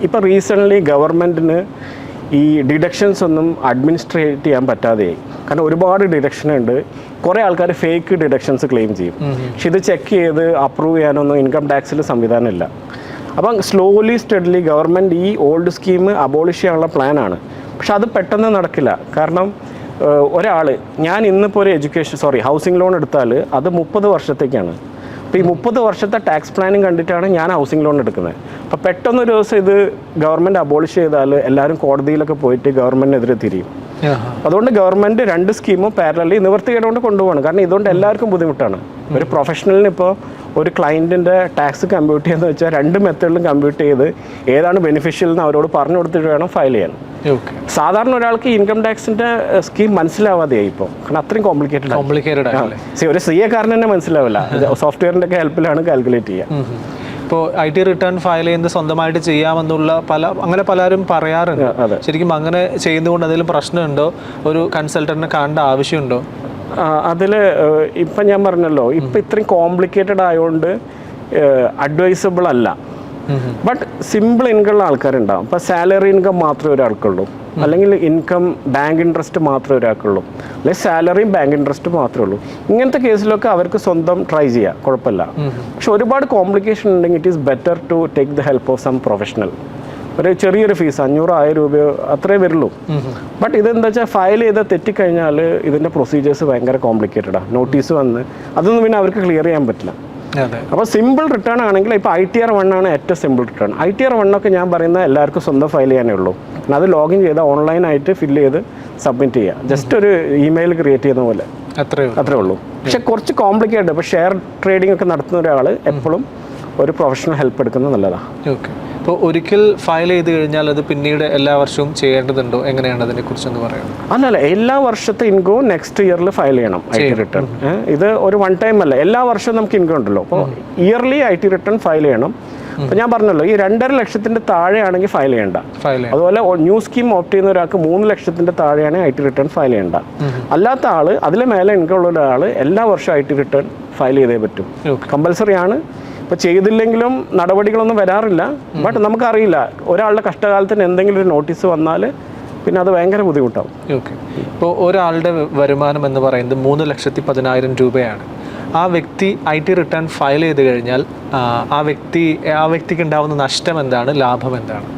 ഇപ്പം റീസെന്റ്ലി ഗവൺമെന്റിന് ഈ ഡിഡക്ഷൻസ് ഒന്നും അഡ്മിനിസ്ട്രേറ്റ് ചെയ്യാൻ പറ്റാതെയായി. കാരണം ഒരുപാട് ഡിഡക്ഷൻ ഉണ്ട്. കുറേ ആൾക്കാർ ഫേക്ക് ഡിഡക്ഷൻസ് ക്ലെയിം ചെയ്യും. പക്ഷെ ഇത് ചെക്ക് ചെയ്ത് അപ്രൂവ് ചെയ്യാനൊന്നും ഇൻകം ടാക്സിൽ സംവിധാനമില്ല. അപ്പം സ്ലോലി സ്റ്റഡിലി ഗവൺമെന്റ് ഈ ഓൾഡ് സ്കീം അബോളിഷ് ചെയ്യാനുള്ള പ്ലാനാണ് പക്ഷെ അത് പെട്ടെന്ന് നടക്കില്ല. കാരണം ഒരാൾ ഞാൻ ഇന്നിപ്പോൾ ഒരു എഡ്യൂക്കേഷൻ സോറി ഹൗസിംഗ് ലോൺ എടുത്താൽ അത് മുപ്പത് വർഷത്തേക്കാണ്. അപ്പോൾ ഈ മുപ്പത് വർഷത്തെ ടാക്സ് പ്ലാനിങ് കണ്ടിട്ടാണ് ഞാൻ ഹൗസിംഗ് ലോൺ എടുക്കുന്നത്. അപ്പോൾ പെട്ടെന്ന് ഒരു ദിവസം ഇത് ഗവൺമെന്റ് അബോളിഷ് ചെയ്താൽ എല്ലാവരും കോടതിയിലൊക്കെ പോയിട്ട് ഗവൺമെന്റിനെതിരെ തിരിയും. അതുകൊണ്ട് ഗവൺമെന്റ് രണ്ട് സ്കീമും പാരലി നിവർത്തികേടുകൊണ്ട് കൊണ്ടുപോകണം കാരണം ഇതുകൊണ്ട് എല്ലാവർക്കും ബുദ്ധിമുട്ടാണ്. ഒരു പ്രൊഫഷണലിന് ഇപ്പോൾ ഒരു ക്ലയന്റിന്റെ ടാക്സ് കമ്പ്യൂട്ട് ചെയ്യുന്നത് വെച്ചാൽ രണ്ട് മെത്തേഡിലും കമ്പ്യൂട്ട് ചെയ്ത് ഏതാണ് ബെനിഫിഷ്യൽ എന്ന് അവരോട് പറഞ്ഞു കൊടുത്തിട്ട് വേണം ഫയൽ ചെയ്യാൻ. ഓക്കെ സാധാരണ ഒരാൾക്ക് ഇൻകം ടാക്സിന്റെ സ്കീം മനസ്സിലാവാതെയായി ഇപ്പോൾ കാരണം അത്രയും കോംപ്ലിക്കേറ്റഡ് കോംപ്ലിക്കേറ്റഡ് ഒരു സി എ കാരന് തന്നെ മനസ്സിലാവില്ല. സോഫ്റ്റ്വെയറിന്റെ ഒക്കെ ഹെൽപ്പിലാണ് കാൽക്കുലേറ്റ് ചെയ്യുക ഇപ്പോൾ ഐ ടി റിട്ടേൺ ഫയൽ ചെയ്യുന്നത് സ്വന്തമായിട്ട് ചെയ്യാമെന്നുള്ള പല അങ്ങനെ പലരും പറയാറുണ്ട്. ശരിക്കും അങ്ങനെ ചെയ്യുന്നതുകൊണ്ട് എന്തെങ്കിലും പ്രശ്നമുണ്ടോ? ഒരു കൺസൾട്ടന്റിനെ കാണേണ്ട ആവശ്യമുണ്ടോ? അതിൽ ഇപ്പം ഞാൻ പറഞ്ഞല്ലോ ഇപ്പം ഇത്രയും കോംപ്ലിക്കേറ്റഡ് ആയതുകൊണ്ട് അഡ്വൈസബിൾ അല്ല. ബട്ട് സിമ്പിൾ ഇൻകം ഉള്ള ആൾക്കാരുണ്ടാവും. ഇപ്പോൾ സാലറി ഇൻകം മാത്രമേ ഒരാൾക്കുള്ളൂ. അല്ലെങ്കിൽ ഇൻകം ബാങ്ക് ഇൻട്രസ്റ്റ് മാത്രമേ ഒരാൾക്കുള്ളൂ. അല്ലെങ്കിൽ സാലറിയും ബാങ്ക് ഇൻട്രസ്റ്റ് മാത്രമേ ഉള്ളൂ. ഇങ്ങനത്തെ കേസിലൊക്കെ അവർക്ക് സ്വന്തം ട്രൈ ചെയ്യാം. കുഴപ്പമില്ല. പക്ഷെ ഒരുപാട് കോംപ്ലിക്കേഷൻ ഉണ്ടെങ്കിൽ it is better to take the help of some professional ഒരു ചെറിയൊരു ഫീസ് അഞ്ഞൂറ് ആയിരം രൂപയോ അത്രേ വരുള്ളൂ. ബട്ട് ഇതെന്താ വെച്ചാൽ ഫയൽ ചെയ്ത് തെറ്റിക്കഴിഞ്ഞാൽ ഇതിന്റെ പ്രൊസീജിയേഴ്സ് ഭയങ്കര കോംപ്ലിക്കേറ്റഡാണ് നോട്ടീസ് വന്ന് അതൊന്നും പിന്നെ അവർക്ക് ക്ലിയർ ചെയ്യാൻ പറ്റില്ല. അപ്പോൾ സിമ്പിൾ റിട്ടേൺ ആണെങ്കിൽ ഇപ്പോൾ ഐ ടി ആർ വൺ ആണ് ഏറ്റവും simple return I T R ഒക്കെ ഞാൻ പറയുന്ന എല്ലാവർക്കും സ്വന്തം ഫയൽ ചെയ്യാനേ ഉള്ളൂ. അത് ലോഗിൻ ചെയ്ത് ഓൺലൈൻ ആയിട്ട് ഫില്ല് ചെയ്ത് സബ്മിറ്റ് ചെയ്യുക ജസ്റ്റ് ഒരു ഇമെയിൽ ക്രിയേറ്റ് ചെയ്യുന്ന പോലെ. അത്രയോ അത്രേ ഉള്ളൂ. പക്ഷെ കുറച്ച് കോംപ്ലിക്കേറ്റഡ് ഇപ്പോൾ ഷെയർ ട്രേഡിംഗ് ഒക്കെ നടത്തുന്ന ഒരാൾ എപ്പോഴും ഒരു പ്രൊഫഷണൽ ഹെൽപ്പ് എടുക്കുന്നത് നല്ലതാണ് ഓക്കെ അപ്പോൾ ഒരിക്കൽ ഫയൽ ചെയ്ത് കഴിഞ്ഞാൽ അത് പിന്നീട് എല്ലാ വർഷവും ചെയ്യേണ്ടതുണ്ടോ? എങ്ങനെയാണ് അതിനെ കുറിച്ചൊന്ന് പറയുന്നത് അല്ലല്ല എല്ലാ വർഷത്തെ ഇൻകവും നെക്സ്റ്റ് ഇയറിൽ ഫയൽ ചെയ്യണം ഐ ടി റിട്ടേൺ ഇത് ഒരു വൺ ടൈം അല്ല എല്ലാ വർഷവും നമുക്ക് ഇൻകം ഉണ്ടല്ലോ. അപ്പോൾ yearly I T return file ചെയ്യണം. അപ്പോൾ ഞാൻ പറഞ്ഞല്ലോ ഈ രണ്ടര ലക്ഷത്തിന്റെ താഴെയാണെങ്കിൽ ഫയൽ ചെയ്യണ്ട. അതുപോലെ ന്യൂ സ്കീം ഓപ്റ്റ് ചെയ്യുന്ന ഒരാൾക്ക് മൂന്ന് ലക്ഷത്തിന്റെ താഴെയാണെങ്കിൽ ഐ ടി റിട്ടേൺ ഫയൽ ചെയ്യേണ്ട. അല്ലാത്ത ആൾ അതിലെ മേലെ ഇൻകം ഉള്ള ഒരാൾ എല്ലാ വർഷവും ഐ ടി റിട്ടേൺ ഫയൽ ചെയ്തേ പറ്റും. കമ്പൽസറി ആണ്. ഇപ്പോൾ ചെയ്തില്ലെങ്കിലും നടപടികളൊന്നും വരാറില്ല. ബട്ട് നമുക്കറിയില്ല. ഒരാളുടെ കഷ്ടകാലത്തിന് എന്തെങ്കിലും ഒരു നോട്ടീസ് വന്നാൽ പിന്നെ അത് ഭയങ്കര ബുദ്ധിമുട്ടാവും. ഓക്കെ ഇപ്പോൾ ഒരാളുടെ വരുമാനം എന്ന് പറയുന്നത് മൂന്ന് ലക്ഷത്തി പതിനായിരം രൂപയാണ്. ആ വ്യക്തി ഐ ടി റിട്ടേൺ ഫയൽ ചെയ്ത് കഴിഞ്ഞാൽ ആ, ആ വ്യക്തി ആ വ്യക്തിക്ക് ഉണ്ടാവുന്ന നഷ്ടം എന്താണ്? ലാഭം എന്താണ്?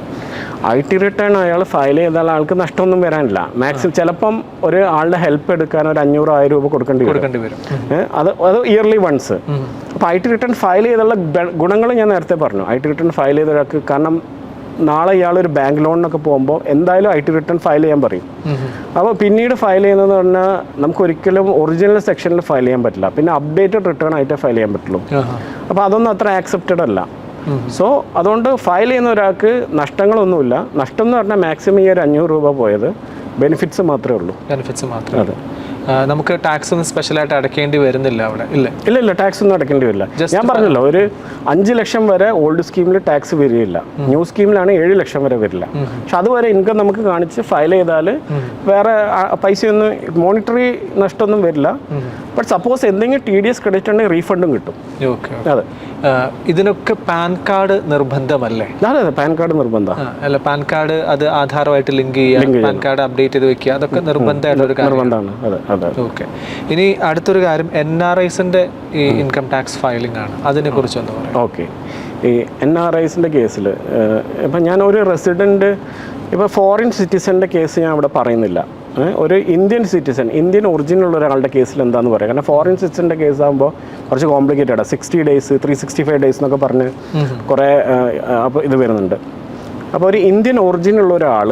ഐ ടി റിട്ടേൺ അയാൾ ഫയൽ ചെയ്താൽ ആൾക്ക് നഷ്ടമൊന്നും വരാനില്ല. മാക്സിമം ചിലപ്പം ഒരു ആളുടെ ഹെൽപ്പ് എടുക്കാൻ ഒരു അഞ്ഞൂറ് ആയിരം രൂപ കൊടുക്കേണ്ടി വരും. കൊടുക്കേണ്ടി വരും. അത് അത് ഇയർലി വൺസ് അപ്പോൾ ഐ ടി റിട്ടേൺ ഫയൽ ചെയ്തുള്ള ഗുണങ്ങൾ ഞാൻ നേരത്തെ പറഞ്ഞു. ഐ ടി റിട്ടേൺ ഫയൽ ചെയ്ത ഒരാൾക്ക് കാരണം നാളെ ഇയാൾ ഒരു ബാങ്ക് ലോണിനൊക്കെ പോകുമ്പോൾ എന്തായാലും ഐ ടി റിട്ടേൺ ഫയൽ ചെയ്യാൻ പറയും. അപ്പോൾ പിന്നീട് ഫയൽ ചെയ്യുന്നത് പറഞ്ഞാൽ നമുക്ക് ഒരിക്കലും ഒറിജിനൽ സെക്ഷനിൽ ഫയൽ ചെയ്യാൻ പറ്റില്ല. പിന്നെ അപ്ഡേറ്റഡ് റിട്ടേൺ ആയിട്ടേ ഫയൽ ചെയ്യാൻ പറ്റുള്ളൂ. അപ്പോൾ അതൊന്നും അത്ര ആക്സെപ്റ്റഡ് അല്ല. സോ അതുകൊണ്ട് ഫയൽ ചെയ്യുന്ന ഒരാൾക്ക് നഷ്ടങ്ങളൊന്നുമില്ല. നഷ്ടം എന്ന് പറഞ്ഞാൽ മാക്സിമം ഈ ഒരു അഞ്ഞൂറ് രൂപ പോയത് ബെനിഫിറ്റ്സ് മാത്രമേ ഉള്ളൂ. ബെനിഫിറ്റ്സ് മാത്രമേ അതെ. നമുക്ക് ടാക്സ് ഒന്നും സ്പെഷ്യലായിട്ട് അടക്കേണ്ടി വരുന്നില്ല അവിടെ ഇല്ല? ഇല്ല ഇല്ല ടാക്സ് ഒന്നും അടക്കേണ്ടി വരില്ല ഞാൻ പറഞ്ഞല്ലോ ഒരു അഞ്ച് ലക്ഷം വരെ ഓൾഡ് സ്കീമിൽ ടാക്സ് വരികയില്ല. ന്യൂ സ്കീമിലാണ് ഏഴ് ലക്ഷം വരെ വരില്ല. പക്ഷെ അതുവരെ ഇൻകം നമുക്ക് കാണിച്ച് ഫയൽ ചെയ്താൽ വേറെ പൈസയൊന്നും മോണിറ്ററി നഷ്ടമൊന്നും വരില്ല. ബട്ട് സപ്പോസ് എന്തെങ്കിലും ടി ഡി എസ് ക്രെഡിറ്റ് ഉണ്ടെങ്കിൽ റീഫണ്ടും കിട്ടും. അതെ. ഇതിനൊക്കെ പാൻ കാർഡ് നിർബന്ധമല്ലേ? അതെ അതെ പാൻ കാർഡ് നിർബന്ധം. അല്ല പാൻ കാർഡ് അത് ആധാരമായിട്ട് ലിങ്ക് ചെയ്യുക പാൻ കാർഡ് അപ്ഡേറ്റ് ചെയ്ത് വെക്കുക അതൊക്കെ നിർബന്ധമായിട്ടുള്ള നിർബന്ധമാണ്. അതെ അതെ ഓക്കെ ഇനി അടുത്തൊരു കാര്യം എൻ ആർ ഐസിന്റെ ഈ ഇൻകം ടാക്സ് ഫയലിംഗ് ആണ്. അതിനെ കുറിച്ചൊന്ന് പറയാം. ഓക്കെ ഈ എൻ ആർ ഐസിന്റെ കേസിൽ ഇപ്പം ഞാൻ ഒരു റെസിഡന്റ് ഇപ്പോൾ ഫോറിൻ സിറ്റിസന്റെ കേസ് ഞാൻ ഇവിടെ പറയുന്നില്ല. ഒരു ഇന്ത്യൻ സിറ്റിസൺ ഇന്ത്യൻ ഒറിജിനൽ ഉള്ള ഒരാളുടെ കേസിൽ എന്താണെന്ന് പറയാം. കാരണം ഫോറിൻ സിറ്റിസന്റെ കേസ് ആകുമ്പോൾ കുറച്ച് കോംപ്ലിക്കേറ്റഡ് ആണ് sixty days three sixty five days എന്നൊക്കെ പറഞ്ഞ് കുറേ അപ്പോൾ ഇത് വരുന്നുണ്ട്. അപ്പോൾ ഒരു ഇന്ത്യൻ ഒറിജിനൽ ഉള്ള ഒരാൾ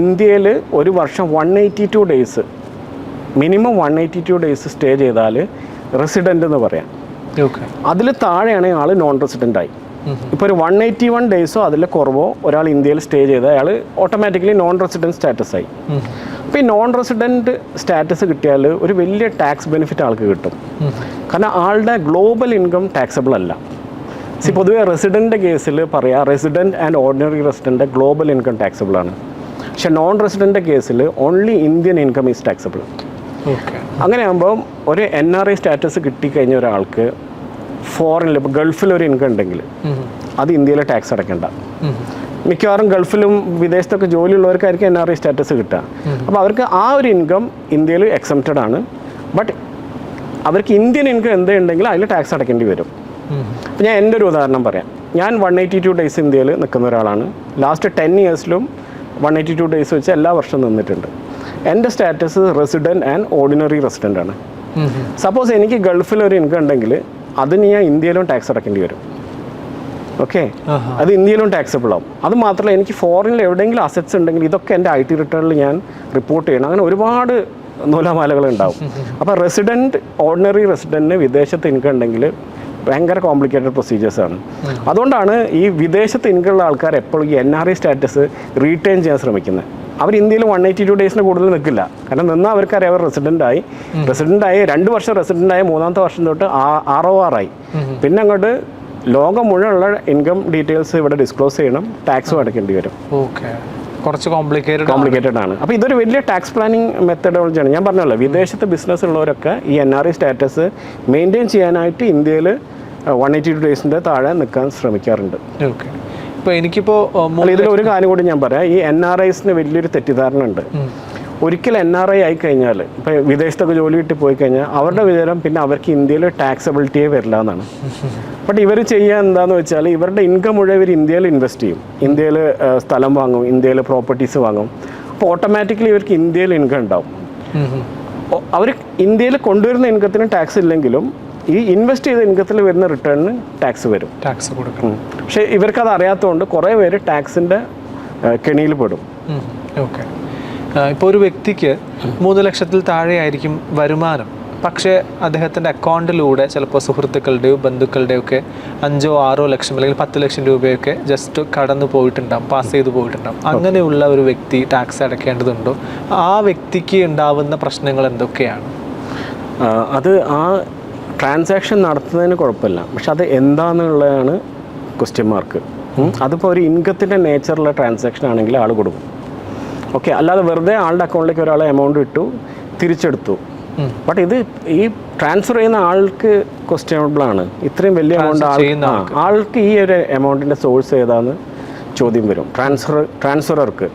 ഇന്ത്യയിൽ ഒരു വർഷം one eighty two days minimum one eighty two days stay ചെയ്താൽ റെസിഡന്റ് എന്ന് പറയാം. അതിൽ താഴെയാണെങ്കിൽ ആൾ നോൺ റെസിഡന്റ് ആയി. ഇപ്പോൾ ഒരു വൺ എയ്റ്റി വൺ ഡേയ്സോ അതിൽ കുറവോ ഒരാൾ ഇന്ത്യയിൽ സ്റ്റേ ചെയ്താൽ അയാൾ ഓട്ടോമാറ്റിക്കലി നോൺ റെസിഡന്റ് സ്റ്റാറ്റസ് ആയി അപ്പോൾ ഈ നോൺ റെസിഡന്റ് സ്റ്റാറ്റസ് കിട്ടിയാൽ ഒരു വലിയ ടാക്സ് ബെനിഫിറ്റ് ആൾക്ക് കിട്ടും. കാരണം ആളുടെ ഗ്ലോബൽ ഇൻകം ടാക്സബിൾ അല്ല. സി പൊതുവേ റെസിഡന്റ് കേസിൽ പറയാം resident and ordinary resident global income taxable ആണ്. പക്ഷെ നോൺ റെസിഡന്റ് കേസിൽ only Indian income is taxable okay അങ്ങനെ ആകുമ്പോൾ ഒരു എൻ ആർ ഐ സ്റ്റാറ്റസ് കിട്ടിക്കഴിഞ്ഞ ഒരാൾക്ക് ഫോറിനിൽ ഇപ്പോൾ ഗൾഫിൽ ഒരു ഇൻകം ഉണ്ടെങ്കിൽ അത് ഇന്ത്യയിലെ ടാക്സ് അടയ്ക്കേണ്ട. മിക്കവാറും ഗൾഫിലും വിദേശത്തൊക്കെ ജോലിയുള്ളവർക്കായിരിക്കും എൻ ആർ ഐ സ്റ്റാറ്റസ് കിട്ടുക. അപ്പോൾ അവർക്ക് ആ ഒരു ഇൻകം ഇന്ത്യയിൽ എക്സംപ്റ്റഡ് ആണ്. ബട്ട് അവർക്ക് ഇന്ത്യൻ ഇൻകം എന്തുണ്ടെങ്കിൽ അതിൽ ടാക്സ് അടയ്ക്കേണ്ടി വരും. അപ്പം ഞാൻ എന്റെ ഒരു ഉദാഹരണം പറയാം. ഞാൻ വൺ എയ്റ്റി ടു ഡേയ്സ് ഇന്ത്യയിൽ നിൽക്കുന്ന ഒരാളാണ്. ലാസ്റ്റ് ടെൻ ഇയേഴ്സിലും വൺ എയ്റ്റി ടു ഡേയ്സ് വെച്ച് എല്ലാ വർഷവും നിന്നിട്ടുണ്ട്. എന്റെ status resident and ordinary resident ആണ്. സപ്പോസ് എനിക്ക് ഗൾഫിൽ ഒരു ഇൻകം ഉണ്ടെങ്കിൽ അതിന് ഞാൻ ഇന്ത്യയിലും ടാക്സ് അടയ്ക്കേണ്ടി വരും. ഓക്കെ അത് ഇന്ത്യയിലും ടാക്സബിൾ ആവും. അത് മാത്രമല്ല എനിക്ക് ഫോറിനിൽ എവിടെയെങ്കിലും അസറ്റ്സ് ഉണ്ടെങ്കിൽ ഇതൊക്കെ എന്റെ ഐ ടി റിട്ടേണിൽ ഞാൻ റിപ്പോർട്ട് ചെയ്യണം. അങ്ങനെ ഒരുപാട് നൂലാമാലകൾ ഉണ്ടാവും. അപ്പോൾ റെസിഡന്റ് ഓർഡിനറി റെസിഡന്റിന് വിദേശത്ത് ഇൻകം ഉണ്ടെങ്കിൽ ഭയങ്കര കോംപ്ലിക്കേറ്റഡ് പ്രൊസീജിയേഴ്സാണ് ആണ്. അതുകൊണ്ടാണ് ഈ വിദേശത്ത് ഇൻകം ഉള്ള ആൾക്കാർ എപ്പോഴും ഈ N R I status retain ചെയ്യാൻ ശ്രമിക്കുന്നത് അവർ ഇന്ത്യയിൽ വൺ എയ്റ്റി ടു ഡേയ്സിന് കൂടുതൽ നിൽക്കില്ല. കാരണം നിന്നാൽ അവർക്കറിയാം അവർ റെസിഡന്റായി ആയി. റെസിഡന്റ് ആയി രണ്ട് വർഷം റെസിഡന്റ് ആയി മൂന്നാമത്തെ വർഷം തൊട്ട് ആർ ഒ ആർ ആയി. പിന്നെ അങ്ങോട്ട് ലോകം മുഴുവനുള്ള ഇൻകം ഡീറ്റെയിൽസ് ഇവിടെ ഡിസ്ക്ലോസ് ചെയ്യണം. ടാക്സും അടയ്ക്കേണ്ടി വരും. ഓക്കെ കുറച്ച് കോംപ്ലിക്കേറ്റഡ് കോംപ്ലിക്കേറ്റഡ് ആണ്. അപ്പോൾ ഇതൊരു വലിയ ടാക്സ് പ്ലാനിങ് മെത്തഡോളജിയാണ് ഞാൻ പറഞ്ഞല്ലോ വിദേശത്ത് ബിസിനസ് ഉള്ളവരൊക്കെ ഈ N R I status maintain ചെയ്യാനായിട്ട് ഇന്ത്യയിൽ വൺ എയ്റ്റി ടു ഡേയ്സിന്റെ താഴെ നിൽക്കാൻ ശ്രമിക്കാറുണ്ട്. ഓക്കെ ഇപ്പോൾ എനിക്കിപ്പോൾ ഇതിൽ ഒരു കാര്യം കൂടി ഞാൻ പറയാം. ഈ എൻ ആർ ഐസിന് വലിയൊരു തെറ്റിദ്ധാരണ ഉണ്ട്. ഒരിക്കൽ എൻ ആർ ഐ ആയി കഴിഞ്ഞാൽ ഇപ്പോൾ വിദേശത്തൊക്കെ ജോലി കിട്ടി പോയി കഴിഞ്ഞാൽ അവരുടെ വിചാരം പിന്നെ അവർക്ക് ഇന്ത്യയിൽ ടാക്സബിലിറ്റിയെ വരില്ല എന്നാണ്. ബട്ട് ഇവർ ചെയ്യുക എന്താന്ന് വെച്ചാൽ ഇവരുടെ ഇൻകം മുഴുവൻ ഇവർ ഇന്ത്യയിൽ ഇൻവെസ്റ്റ് ചെയ്യും. ഇന്ത്യയിൽ സ്ഥലം വാങ്ങും ഇന്ത്യയിൽ പ്രോപ്പർട്ടീസ് വാങ്ങും. അപ്പോൾ ഓട്ടോമാറ്റിക്കലി ഇവർക്ക് ഇന്ത്യയിൽ ഇൻകം ഉണ്ടാവും. അവർ ഇന്ത്യയിൽ കൊണ്ടുവരുന്ന ഇൻകത്തിന് ടാക്സ് ഇല്ലെങ്കിലും ഈ ഇൻവെസ്റ്റ് ചെയ്ത ഇൻകത്തിൽ വരുന്ന റിട്ടേണിന് ടാക്സ് വരും. ടാക്സ് കൊടുക്കും പക്ഷേ പക്ഷേ ഇവർക്കത് അറിയാത്തതുകൊണ്ട് കുറേ പേര് ടാക്സിന്റെ കെണിയിൽ പെടും. ഓക്കെ. ഇപ്പോൾ ഒരു വ്യക്തിക്ക് മൂന്ന് ലക്ഷത്തിൽ താഴെയായിരിക്കും വരുമാനം. പക്ഷേ അദ്ദേഹത്തിന്റെ അക്കൗണ്ടിലൂടെ ചിലപ്പോൾ സുഹൃത്തുക്കളുടെയോ ബന്ധുക്കളുടെയോ ഒക്കെ അഞ്ചോ ആറോ ലക്ഷം അല്ലെങ്കിൽ പത്ത് ലക്ഷം രൂപയൊക്കെ ജസ്റ്റ് കടന്നു പോയിട്ടുണ്ടാവും പാസ് ചെയ്ത് പോയിട്ടുണ്ടാവും. അങ്ങനെയുള്ള ഒരു വ്യക്തി ടാക്സ് അടയ്ക്കേണ്ടതുണ്ടോ ആ വ്യക്തിക്ക് ഉണ്ടാവുന്ന പ്രശ്നങ്ങൾ എന്തൊക്കെയാണ്? അത് ആ ട്രാൻസാക്ഷൻ നടത്തുന്നതിന് കുഴപ്പമില്ല. പക്ഷെ അത് എന്താണെന്നുള്ളതാണ് ക്വസ്റ്റ്യൻ മാർക്ക് അതിപ്പോൾ ഒരു ഇൻകത്തിന്റെ നേച്ചറുള്ള ട്രാൻസാക്ഷൻ ആണെങ്കിൽ ആൾ കൊടുക്കും. ഓക്കെ അല്ലാതെ വെറുതെ ആളുടെ അക്കൗണ്ടിലേക്ക് ഒരാളെ എമൗണ്ട് ഇട്ടു തിരിച്ചെടുത്തു. ബട്ട് ഇത് ഈ ട്രാൻസ്ഫർ ചെയ്യുന്ന ആൾക്ക് ക്വസ്റ്റ്യണബിൾ ആണ്. ഇത്രയും വലിയ എമൗണ്ട് ആൾക്ക് ഈ ഒരു എമൗണ്ടിന്റെ സോഴ്സ് ഏതാന്ന് ചോദ്യം വരും. ട്രാൻസ്ഫർ ട്രാൻസ്ഫറർക്ക്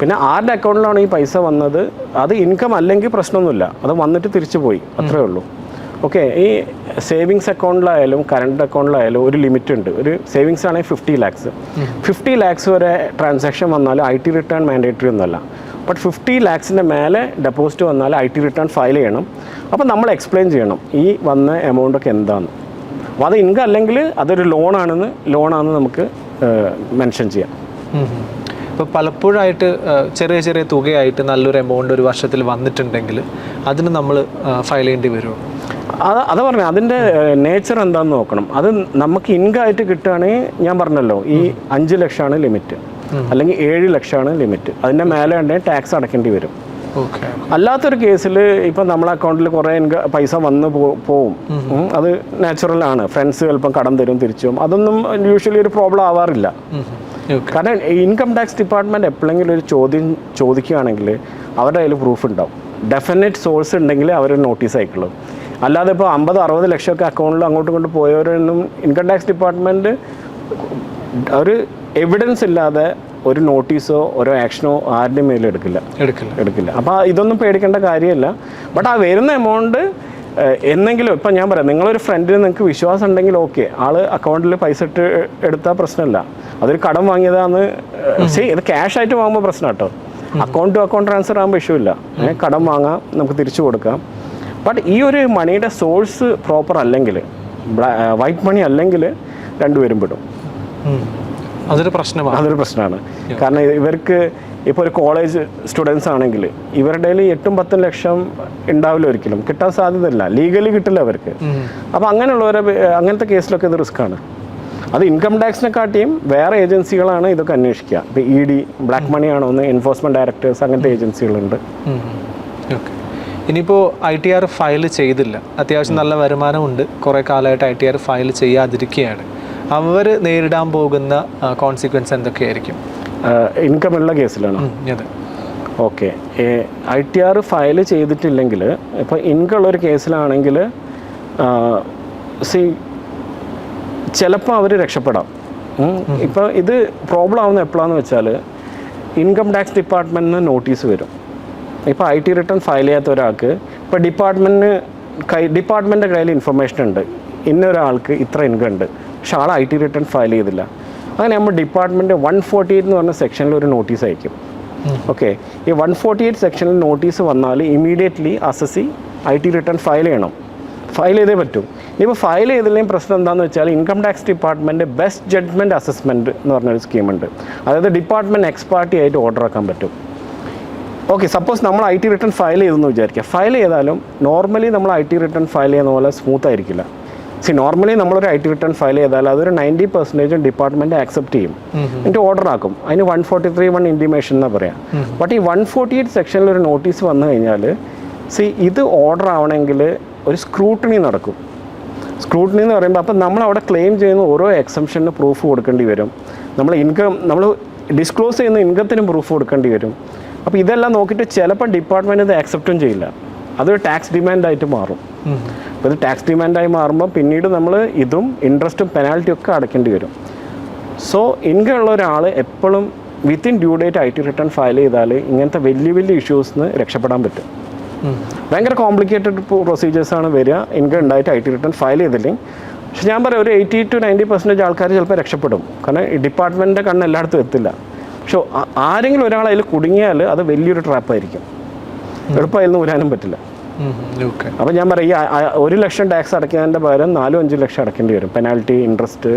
പിന്നെ ആരുടെ അക്കൗണ്ടിലാണ് ഈ പൈസ വന്നത്? അത് ഇൻകം അല്ലെങ്കിൽ പ്രശ്നമൊന്നുമില്ല. അത് വന്നിട്ട് തിരിച്ചു പോയി അത്രേ ഉള്ളൂ. ഓക്കെ ഈ സേവിങ്സ് അക്കൗണ്ടിലായാലും കറണ്ട് അക്കൗണ്ടിലായാലും ഒരു ലിമിറ്റ് ഉണ്ട്. ഒരു സേവിങ്സ് ആണെങ്കിൽ ഫിഫ്റ്റി ലാക്സ് ഫിഫ്റ്റി ലാക്സ് വരെ ട്രാൻസാക്ഷൻ വന്നാൽ ഐ ടി റിട്ടേൺ മാൻഡേറ്ററി ഒന്നുമല്ല. ബട്ട് ഫിഫ്റ്റി ലാക്സിന്റെ മേലെ ഡെപ്പോസിറ്റ് വന്നാൽ ഐ ടി റിട്ടേൺ ഫയൽ ചെയ്യണം. അപ്പോൾ നമ്മൾ എക്സ്പ്ലെയിൻ ചെയ്യണം ഈ വന്ന എമൗണ്ടൊക്കെ എന്താന്ന്. എന്താണെന്ന് അപ്പോൾ അത് ഇൻകം അല്ലെങ്കിൽ അതൊരു ലോണാണെന്ന് ലോണാണെന്ന് നമുക്ക് മെൻഷൻ ചെയ്യാം. ഇപ്പോൾ പലപ്പോഴായിട്ട് ചെറിയ ചെറിയ തുകയായിട്ട് നല്ലൊരു എമൗണ്ട് ഒരു വർഷത്തിൽ വന്നിട്ടുണ്ടെങ്കിൽ അതിന് നമ്മൾ ഫയൽ ചെയ്യേണ്ടി വരുമോ? അത് അത് പറഞ്ഞ അതിന്റെ നേച്ചർ എന്താണെന്ന് നോക്കണം. അത് നമുക്ക് ഇൻകായിട്ട് കിട്ടുകയാണെങ്കിൽ ഞാൻ പറഞ്ഞല്ലോ ഈ അഞ്ച് ലക്ഷമാണ് ലിമിറ്റ് അല്ലെങ്കിൽ ഏഴ് ലക്ഷമാണ് ലിമിറ്റ് അതിന്റെ മേലെ ഉണ്ടെങ്കിൽ ടാക്സ് അടക്കേണ്ടി വരും. അല്ലാത്തൊരു കേസിൽ ഇപ്പം നമ്മളെ അക്കൗണ്ടിൽ കുറേ ഇൻക പൈസ വന്ന് പോവും. അത് നാച്ചുറൽ ആണ്. ഫ്രണ്ട്സ് ചിലപ്പം കടം തരും തിരിച്ചും. അതൊന്നും യൂഷ്വലി ഒരു പ്രോബ്ലം ആവാറില്ല. കാരണം ഇൻകം ടാക്സ് ഡിപ്പാർട്ട്മെന്റ് എപ്പോഴെങ്കിലും ഒരു ചോദ്യം ചോദിക്കുകയാണെങ്കിൽ അവരുടെ കയ്യിൽ പ്രൂഫ് ഉണ്ടാവും. ഡെഫിനറ്റ് സോഴ്സ് ഉണ്ടെങ്കിൽ അവർ നോട്ടീസ് അയക്കുള്ളൂ. അല്ലാതെ ഇപ്പോൾ അമ്പത് അറുപത് ലക്ഷമൊക്കെ അക്കൗണ്ടിൽ അങ്ങോട്ടും ഇങ്ങോട്ട് പോയവരൊന്നും ഇൻകം ടാക്സ് ഡിപ്പാർട്ട്മെന്റ് ഒരു എവിഡൻസ് ഇല്ലാതെ ഒരു നോട്ടീസോ ഓരോ ആക്ഷനോ ആരുടെയും മേലും എടുക്കില്ല. എടുക്കില്ല. എടുക്കില്ല. അപ്പോൾ ഇതൊന്നും പേടിക്കേണ്ട കാര്യമല്ല. ബട്ട് ആ വരുന്ന എമൗണ്ട് എന്നെങ്കിലും ഇപ്പം ഞാൻ പറയാം നിങ്ങളൊരു ഫ്രണ്ടിന് നിങ്ങൾക്ക് വിശ്വാസം ഉണ്ടെങ്കിൽ ഓക്കെ ആൾ അക്കൗണ്ടിൽ പൈസ ഇട്ട് എടുത്താൽ പ്രശ്നമില്ല. അതൊരു കടം വാങ്ങിയതാന്ന് ശരി ഇത് ക്യാഷ് ആയിട്ട് വാങ്ങുമ്പോൾ പ്രശ്നം കേട്ടോ അക്കൗണ്ട് ടു അക്കൗണ്ട് ട്രാൻസ്ഫർ ആകുമ്പോൾ ഇഷ്യൂ ഇല്ല. കടം വാങ്ങാം നമുക്ക് തിരിച്ചു കൊടുക്കാം. ബട്ട് ഈ ഒരു മണിയുടെ സോഴ്സ് പ്രോപ്പർ അല്ലെങ്കിൽ വൈറ്റ് മണി അല്ലെങ്കിൽ രണ്ടുപേരും പെടും. അതൊരു പ്രശ്നമാണ്. അതൊരു പ്രശ്നമാണ്. കാരണം ഇവർക്ക് ഇപ്പോൾ ഒരു കോളേജ് സ്റ്റുഡൻസ് ആണെങ്കിൽ ഇവരുടെ എട്ടും പത്തും ലക്ഷം ഉണ്ടാവില്ല ഒരിക്കലും. കിട്ടാൻ സാധ്യതയില്ല. ലീഗലി കിട്ടില്ല അവർക്ക്. അപ്പം അപ്പോൾ അങ്ങനെയുള്ളവരെ അങ്ങനത്തെ കേസിലൊക്കെ ഇത് റിസ്ക്കാണ് അത് ഇൻകം ടാക്സിനെ കാട്ടിയും വേറെ ഏജൻസികളാണ് ഇതൊക്കെ അന്വേഷിക്കുക. ഇപ്പോൾ ഇ ഡി ബ്ലാക്ക് മണി ആണോ എന്ന് എൻഫോഴ്സ്മെന്റ് ഡയറക്ടേഴ്സ് അങ്ങനത്തെ ഏജൻസികളുണ്ട് ഓക്കെ ഇനിയിപ്പോൾ ഐ ടി ആർ ഫയൽ ചെയ്തില്ല. അത്യാവശ്യം നല്ല വരുമാനമുണ്ട്. കുറേ കാലമായിട്ട് ഐ ടി ആർ ഫയൽ ചെയ്യാതിരിക്കുകയാണ്. അവർ നേരിടാൻ പോകുന്ന കോൺസിക്വൻസ് എന്തൊക്കെയായിരിക്കും? ഇൻകം ഉള്ള കേസിലാണ്? അതെ. Okay. I T R file ചെയ്തിട്ടില്ലെങ്കിൽ ഇപ്പോൾ ഇൻകം ഉള്ളൊരു കേസിലാണെങ്കിൽ സി ചിലപ്പോൾ അവർ രക്ഷപ്പെടാം. ഇപ്പോൾ ഇത് പ്രോബ്ലം ആവുന്ന എപ്പോഴാണെന്ന് വെച്ചാൽ ഇൻകം ടാക്സ് ഡിപ്പാർട്ട്മെന്റിന് നോട്ടീസ് വരും. ഇപ്പോൾ ഐ ടി റിട്ടേൺ ഫയൽ ചെയ്യാത്ത ഒരാൾക്ക് ഇപ്പോൾ ഡിപ്പാർട്ട്മെന്റിന് കൈ ഡിപ്പാർട്ട്മെന്റിന്റെ കയ്യിൽ ഇൻഫർമേഷൻ ഉണ്ട്. ഇന്നൊരാൾക്ക് ഇത്ര ഇൻകം ഉണ്ട്. പക്ഷെ ആൾ ഐ ടി റിട്ടേൺ ഫയൽ ചെയ്തില്ല. അങ്ങനെ നമ്മൾ ഡിപ്പാർട്ട്മെന്റ് വൺ ഫോർട്ടി എയ്റ്റ് എന്ന് പറഞ്ഞ സെക്ഷനിൽ ഒരു നോട്ടീസ് അയക്കും. ഓക്കെ ഈ വൺ ഫോർട്ടി എയ്റ്റ് സെക്ഷനിൽ നോട്ടീസ് വന്നാൽ immediately assessee I T return file ചെയ്യണം. ഫയൽ ചെയ്തേ പറ്റൂ. ഇപ്പോൾ ഫയൽ ചെയ്തില്ലെങ്കിൽ പ്രശ്നം എന്താണെന്ന് വെച്ചാൽ income tax department best judgement assessment എന്ന് പറഞ്ഞൊരു സ്കീമുണ്ട് അതായത് ഡിപ്പാർട്ട്മെന്റ് എക്സ്പാർട്ടി ആയിട്ട് ഓർഡർ ആക്കാൻ പറ്റും. ഓക്കെ സപ്പോസ് നമ്മൾ ഐ ടി റിട്ടേൺ ഫയൽ ചെയ്തെന്ന് വിചാരിക്കുക. ഫയൽ ചെയ്താലും നോർമലി നമ്മൾ ഐ ടി റിട്ടേൺ ഫയൽ ചെയ്യുന്ന പോലെ സ്മൂത്ത് ആയിരിക്കില്ല. സി നോർമലി നമ്മളൊരു ഐ ടി റിട്ടേൺ ഫയൽ ചെയ്താൽ അതൊരു നയന്റി പെർസെന്റേജും ഡിപ്പാർട്ട്മെന്റ് ആക്സെപ്റ്റ് ചെയ്യും. എന്നിട്ട് ഓർഡർ ആക്കും. അതിന് one forty three one intimation എന്നാ പറയാം. ബട്ട് ഈ വൺ ഫോർട്ടി എയ്റ്റ് സെക്ഷനിൽ ഒരു നോട്ടീസ് വന്നു കഴിഞ്ഞാൽ സി ഇത് ഓർഡർ ആവണമെങ്കിൽ ഒരു സ്ക്രൂട്ടണി നടക്കും. സ്ക്രൂട്ടണി എന്ന് പറയുമ്പോൾ അപ്പം നമ്മൾ അവിടെ ക്ലെയിം ചെയ്യുന്ന ഓരോ എക്സംഷന് പ്രൂഫ് കൊടുക്കേണ്ടി വരും. നമ്മൾ ഇൻകം നമ്മൾ ഡിസ്ക്ലോസ് ചെയ്യുന്ന ഇൻകത്തിനും പ്രൂഫ് കൊടുക്കേണ്ടി വരും. അപ്പോൾ ഇതെല്ലാം നോക്കിയിട്ട് ചിലപ്പോൾ ഡിപ്പാർട്ട്മെന്റ് ഇത് ആക്സെപ്റ്റും ചെയ്യില്ല. അതൊരു ടാക്സ് ഡിമാൻഡായിട്ട് മാറും. അപ്പോൾ ഇത് ടാക്സ് ഡിമാൻഡായി മാറുമ്പോൾ പിന്നീട് നമ്മൾ ഇതും ഇൻട്രസ്റ്റും പെനാൽറ്റിയും ഒക്കെ അടയ്ക്കേണ്ടി വരും. സോ ഇൻകം ഉള്ള ഒരാൾ എപ്പോഴും within due date I T return file ചെയ്താൽ ഇങ്ങനത്തെ വലിയ വലിയ ഇഷ്യൂസിന് രക്ഷപ്പെടാൻ പറ്റും. ഭയങ്കര കോംപ്ലിക്കേറ്റഡ് പ്രൊസീജിയേഴ്സാണ് വരിക. ഇൻകം ഉണ്ടായിട്ട് ഐ ടി റിട്ടേൺ ഫയൽ ചെയ്തില്ലെങ്കിൽ. പക്ഷെ ഞാൻ പറയാം ഒരു എയ്റ്റി ടു നയന്റി പെർസെന്റേജ് ആൾക്കാർ ചിലപ്പോൾ രക്ഷപ്പെടും. കാരണം ഡിപ്പാർട്ട്മെന്റിന്റെ കണ്ണ് എല്ലായിടത്തും എത്തില്ല. പക്ഷെ ആരെങ്കിലും ഒരാൾ അതിൽ കുടുങ്ങിയാൽ അത് വലിയൊരു ട്രാപ്പായിരിക്കും. എളുപ്പമായി നിന്ന് ഊരാനും പറ്റില്ല. അപ്പം ഞാൻ പറയും ഒരു ലക്ഷം ടാക്സ് അടയ്ക്കുന്നതിന്റെ പകരം നാലും അഞ്ചും ലക്ഷം അടയ്ക്കേണ്ടി വരും. പെനാൽറ്റി ഇൻട്രസ്റ്റ്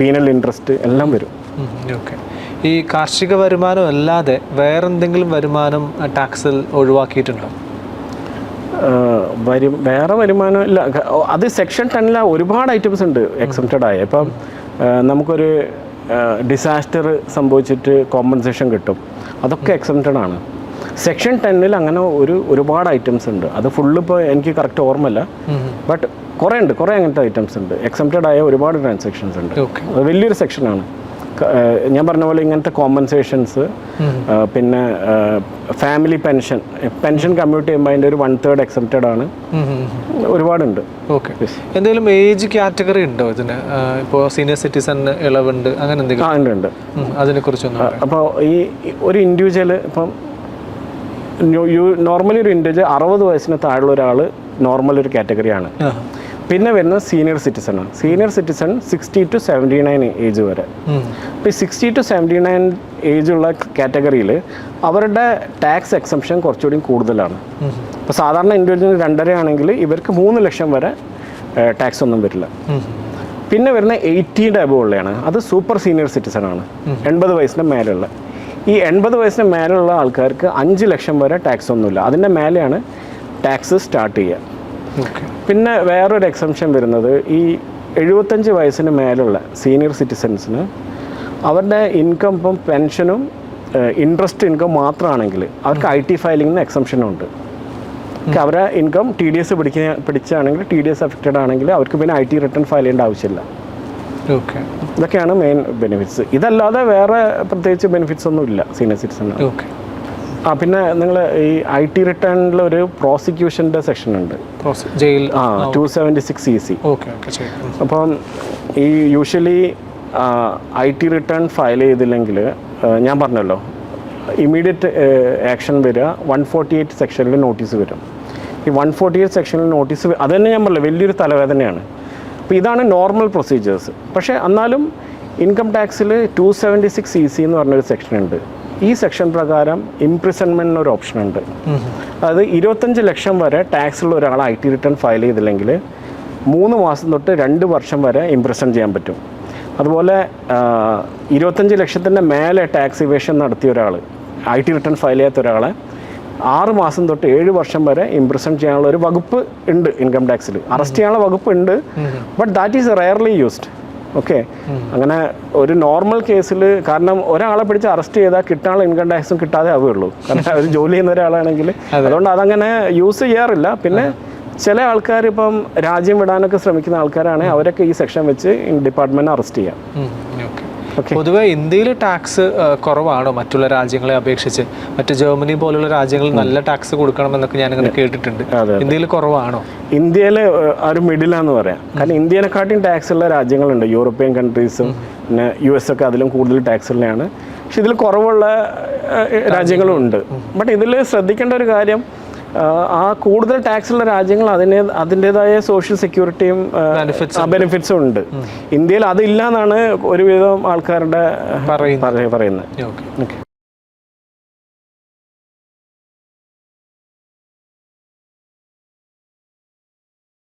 പീനൽ ഇൻട്രസ്റ്റ് എല്ലാം വരും. ഓക്കെ. ഈ കാർഷിക വരുമാനം അല്ലാതെ വേറെന്തെങ്കിലും വരുമാനം ടാക്സിൽ ഒഴിവാക്കിയിട്ടുണ്ടോ? വരും വേറെ വരുമാനം ഇല്ല. അത് സെക്ഷൻ ടെന്നിൽ ഒരുപാട് ഐറ്റംസ് ഉണ്ട് എക്സംപ്റ്റഡ് ആയ ഇപ്പം നമുക്കൊരു ഡിസാസ്റ്റർ സംഭവിച്ചിട്ട് കോമ്പൻസേഷൻ കിട്ടും. അതൊക്കെ എക്സെപ്റ്റഡ് ആണ്. സെക്ഷൻ ടെന്നിൽ അങ്ങനെ ഒരു ഒരുപാട് ഐറ്റംസ് ഉണ്ട്. അത് ഫുള്ള് ഇപ്പോൾ എനിക്ക് കറക്റ്റ് ഓർമ്മയില്ല. ബട്ട് കുറേ ഉണ്ട് കുറേ അങ്ങനത്തെ ഐറ്റംസ് ഉണ്ട്. എക്സംപ്റ്റഡ് ആയ ഒരുപാട് ട്രാൻസാക്ഷൻസ് ഉണ്ട്. അത് വലിയൊരു സെക്ഷനാണ് ഞാൻ പറഞ്ഞ പോലെ ഇങ്ങനത്തെ കോമ്പൻസേഷൻസ് പിന്നെ ഫാമിലി പെൻഷൻ പെൻഷൻ കമ്മ്യൂട്ട് ചെയ്യുമ്പോൾ അതിന്റെ ഒരു വൺ തേർഡ് എക്സെപ്റ്റഡ് ആണ് ഒരുപാടുണ്ട്. ഓക്കെ എന്തെങ്കിലും ഏജ് കാറ്റഗറി ഉണ്ടോ ഇതിന്? ഇപ്പോൾ സീനിയർ സിറ്റിസൺ ഇളവുണ്ട് അങ്ങനെ ആ എന്തെങ്കിലും ഉണ്ട് ഉണ്ട്. ഉം, അതിനെക്കുറിച്ചൊന്നും അപ്പോൾ ഈ ഒരു ഇൻഡിവിജ്വൽ ഇപ്പം നോർമലി ഒരു ഇൻഡിവിജ്വൽ അറുപത് വയസ്സിന് താഴെയുള്ള ഒരാൾ നോർമൽ ഒരു കാറ്റഗറിയാണ് ആ. പിന്നെ വരുന്നത് സീനിയർ സിറ്റിസൺ ആണ്. Senior citizen sixty to seventy nine age വരെ ഇപ്പം ഇപ്പോൾ ഈ സിക്സ്റ്റി ടു സെവന്റി നയൻ ഉള്ള കാറ്റഗറിയിൽ അവരുടെ ടാക്സ് എക്സംഷൻ കുറച്ചുകൂടി കൂടുതലാണ്. അപ്പോൾ സാധാരണ ഇൻഡിവിജ്വൽ രണ്ടര ആണെങ്കിൽ ഇവർക്ക് മൂന്ന് ലക്ഷം വരെ ടാക്സ് ഒന്നും വരില്ല. പിന്നെ വരുന്ന എയ്റ്റീന്റെ അബവ് ഉള്ളതാണ് അത് സൂപ്പർ സീനിയർ സിറ്റിസൺ ആണ്. എൺപത് വയസ്സിന് മേലുള്ള. ഈ എൺപത് വയസ്സിന് മേലുള്ള ആൾക്കാർക്ക് അഞ്ച് ലക്ഷം വരെ ടാക്സ് ഒന്നുമില്ല. അതിന്റെ മേലെയാണ് ടാക്സ് സ്റ്റാർട്ട് ചെയ്യുക. പിന്നെ വേറൊരു എക്സംഷൻ വരുന്നത് ഈ എഴുപത്തഞ്ച് വയസ്സിന് മേലുള്ള സീനിയർ സിറ്റിസൻസിന് അവരുടെ ഇൻകം ഇപ്പം പെൻഷനും ഇൻട്രസ്റ്റ് ഇൻകം മാത്രമാണെങ്കിൽ അവർക്ക് ഐ ടി ഫയലിംഗിന് എക്സംഷനും ഉണ്ട്. അവരെ ഇൻകം ടി ഡി എസ് പിടിക്കുന്ന പിടിച്ചാണെങ്കിൽ ടി ഡി എസ് അഫക്റ്റഡ് ആണെങ്കിൽ അവർക്ക് പിന്നെ ഐ ടി റിട്ടേൺ ഫയൽ ചെയ്യേണ്ട ആവശ്യമില്ല. ഓക്കെ. ഇതൊക്കെയാണ് മെയിൻ ബെനിഫിറ്റ്സ് ഇതല്ലാതെ വേറെ പ്രത്യേകിച്ച് ബെനിഫിറ്റ്സ് ഒന്നും ഇല്ല സീനിയർ സിറ്റിസൺ ഓക്കെ. ആ പിന്നെ നിങ്ങൾ ഈ ഐ ടി റിട്ടേണിൽ ഒരു പ്രോസിക്യൂഷന്റെ സെക്ഷൻ ഉണ്ട് ജയിൽ ആ two seventy six E C. അപ്പം ഈ usually I T return file ചെയ്തില്ലെങ്കിൽ ഞാൻ പറഞ്ഞല്ലോ ഇമ്മീഡിയറ്റ് ആക്ഷൻ വരിക വൺ ഫോർട്ടി എയ്റ്റ് സെക്ഷനിൽ നോട്ടീസ് വരും. ഈ വൺ ഫോർട്ടി എയ്റ്റ് സെക്ഷനിൽ നോട്ടീസ് അത് തന്നെ ഞാൻ പറഞ്ഞില്ല വലിയൊരു തലവേദനയാണ്. അപ്പോൾ ഇതാണ് നോർമൽ പ്രൊസീജിയേഴ്സ് പക്ഷേ എന്നാലും income ടാക്സിൽ two seventy six E C എന്ന് പറഞ്ഞൊരു സെക്ഷൻ ഉണ്ട്. ഈ സെക്ഷൻ പ്രകാരം ഇംപ്രിസൺമെന്റിന് ഒരു ഓപ്ഷൻ ഉണ്ട്. അതായത് ഇരുപത്തഞ്ച് ലക്ഷം വരെ ടാക്സ് ഉള്ള ഒരാൾ ഐ ടി റിട്ടേൺ ഫയൽ ചെയ്തില്ലെങ്കിൽ മൂന്ന് മാസം തൊട്ട് രണ്ട് വർഷം വരെ ഇംപ്രസൺ ചെയ്യാൻ പറ്റും. അതുപോലെ ഇരുപത്തഞ്ച് ലക്ഷത്തിന്റെ മേലെ ടാക്സ് ഇവേഷൻ നടത്തിയ ഒരാൾ ഐ ടി റിട്ടേൺ ഫയൽ ചെയ്യാത്ത ഒരാളെ ആറ് മാസം തൊട്ട് ഏഴ് വർഷം വരെ ഇംപ്രസൺ ചെയ്യാനുള്ള ഒരു വകുപ്പ് ഉണ്ട് ഇൻകം ടാക്സിൽ അറസ്റ്റ് ചെയ്യാനുള്ള വകുപ്പ് ഉണ്ട് but that is rarely used okay അങ്ങനെ ഒരു നോർമൽ കേസിൽ കാരണം ഒരാളെ പിടിച്ച് അറസ്റ്റ് ചെയ്താൽ കിട്ടാനുള്ള ഇൻകം ടാക്സും കിട്ടാതെ ആവുകയുള്ളൂ. കാരണം അവർ ജോലി ചെയ്യുന്ന ഒരാളാണെങ്കിൽ. അതുകൊണ്ട് അതങ്ങനെ യൂസ് ചെയ്യാറില്ല. പിന്നെ ചില ആൾക്കാർ ഇപ്പം രാജ്യം വിടാനൊക്കെ ശ്രമിക്കുന്ന ആൾക്കാരാണെങ്കിൽ അവരൊക്കെ ഈ സെക്ഷൻ വെച്ച് ഡിപ്പാർട്ട്മെന്റ് അറസ്റ്റ് ചെയ്യാം. പൊതുവെ ഇന്ത്യയിൽ ടാക്സ് കുറവാണോ? മറ്റുള്ള രാജ്യങ്ങളെ അപേക്ഷിച്ച്. മറ്റു ജർമ്മനി പോലുള്ള രാജ്യങ്ങളിൽ നല്ല ടാക്സ് കൊടുക്കണമെന്നൊക്കെ ഞാൻ ഇങ്ങനെ കേട്ടിട്ടുണ്ട്. ഇന്ത്യയിൽ കുറവാണോ? ഇന്ത്യയിലെ ഒരു മിഡിലാന്ന് പറയാം. കാരണം ഇന്ത്യനെക്കാട്ടും ടാക്സ് ഉള്ള രാജ്യങ്ങളുണ്ട്. യൂറോപ്യൻ കൺട്രീസും പിന്നെ യു എസ് ഒക്കെ അതിലും കൂടുതൽ ടാക്സ് ഉള്ളതാണ് പക്ഷെ ഇതിൽ കുറവുള്ള രാജ്യങ്ങളും ഉണ്ട്. ബട്ട് ഇതിൽ ശ്രദ്ധിക്കേണ്ട ഒരു കാര്യം ആ, കൂടുതൽ ടാക്സ് ഉള്ള രാജ്യങ്ങൾ അതിനെ അതിന്റെതായ സോഷ്യൽ സെക്യൂരിറ്റിയും ബെനിഫിറ്റ്സും ഉണ്ട്. ഇന്ത്യയിൽ അതില്ല എന്നാണ് ഒരുവിധം ആൾക്കാരുടെ പറയുന്നു പറയ- പറയുന്നത്. ഓക്കെ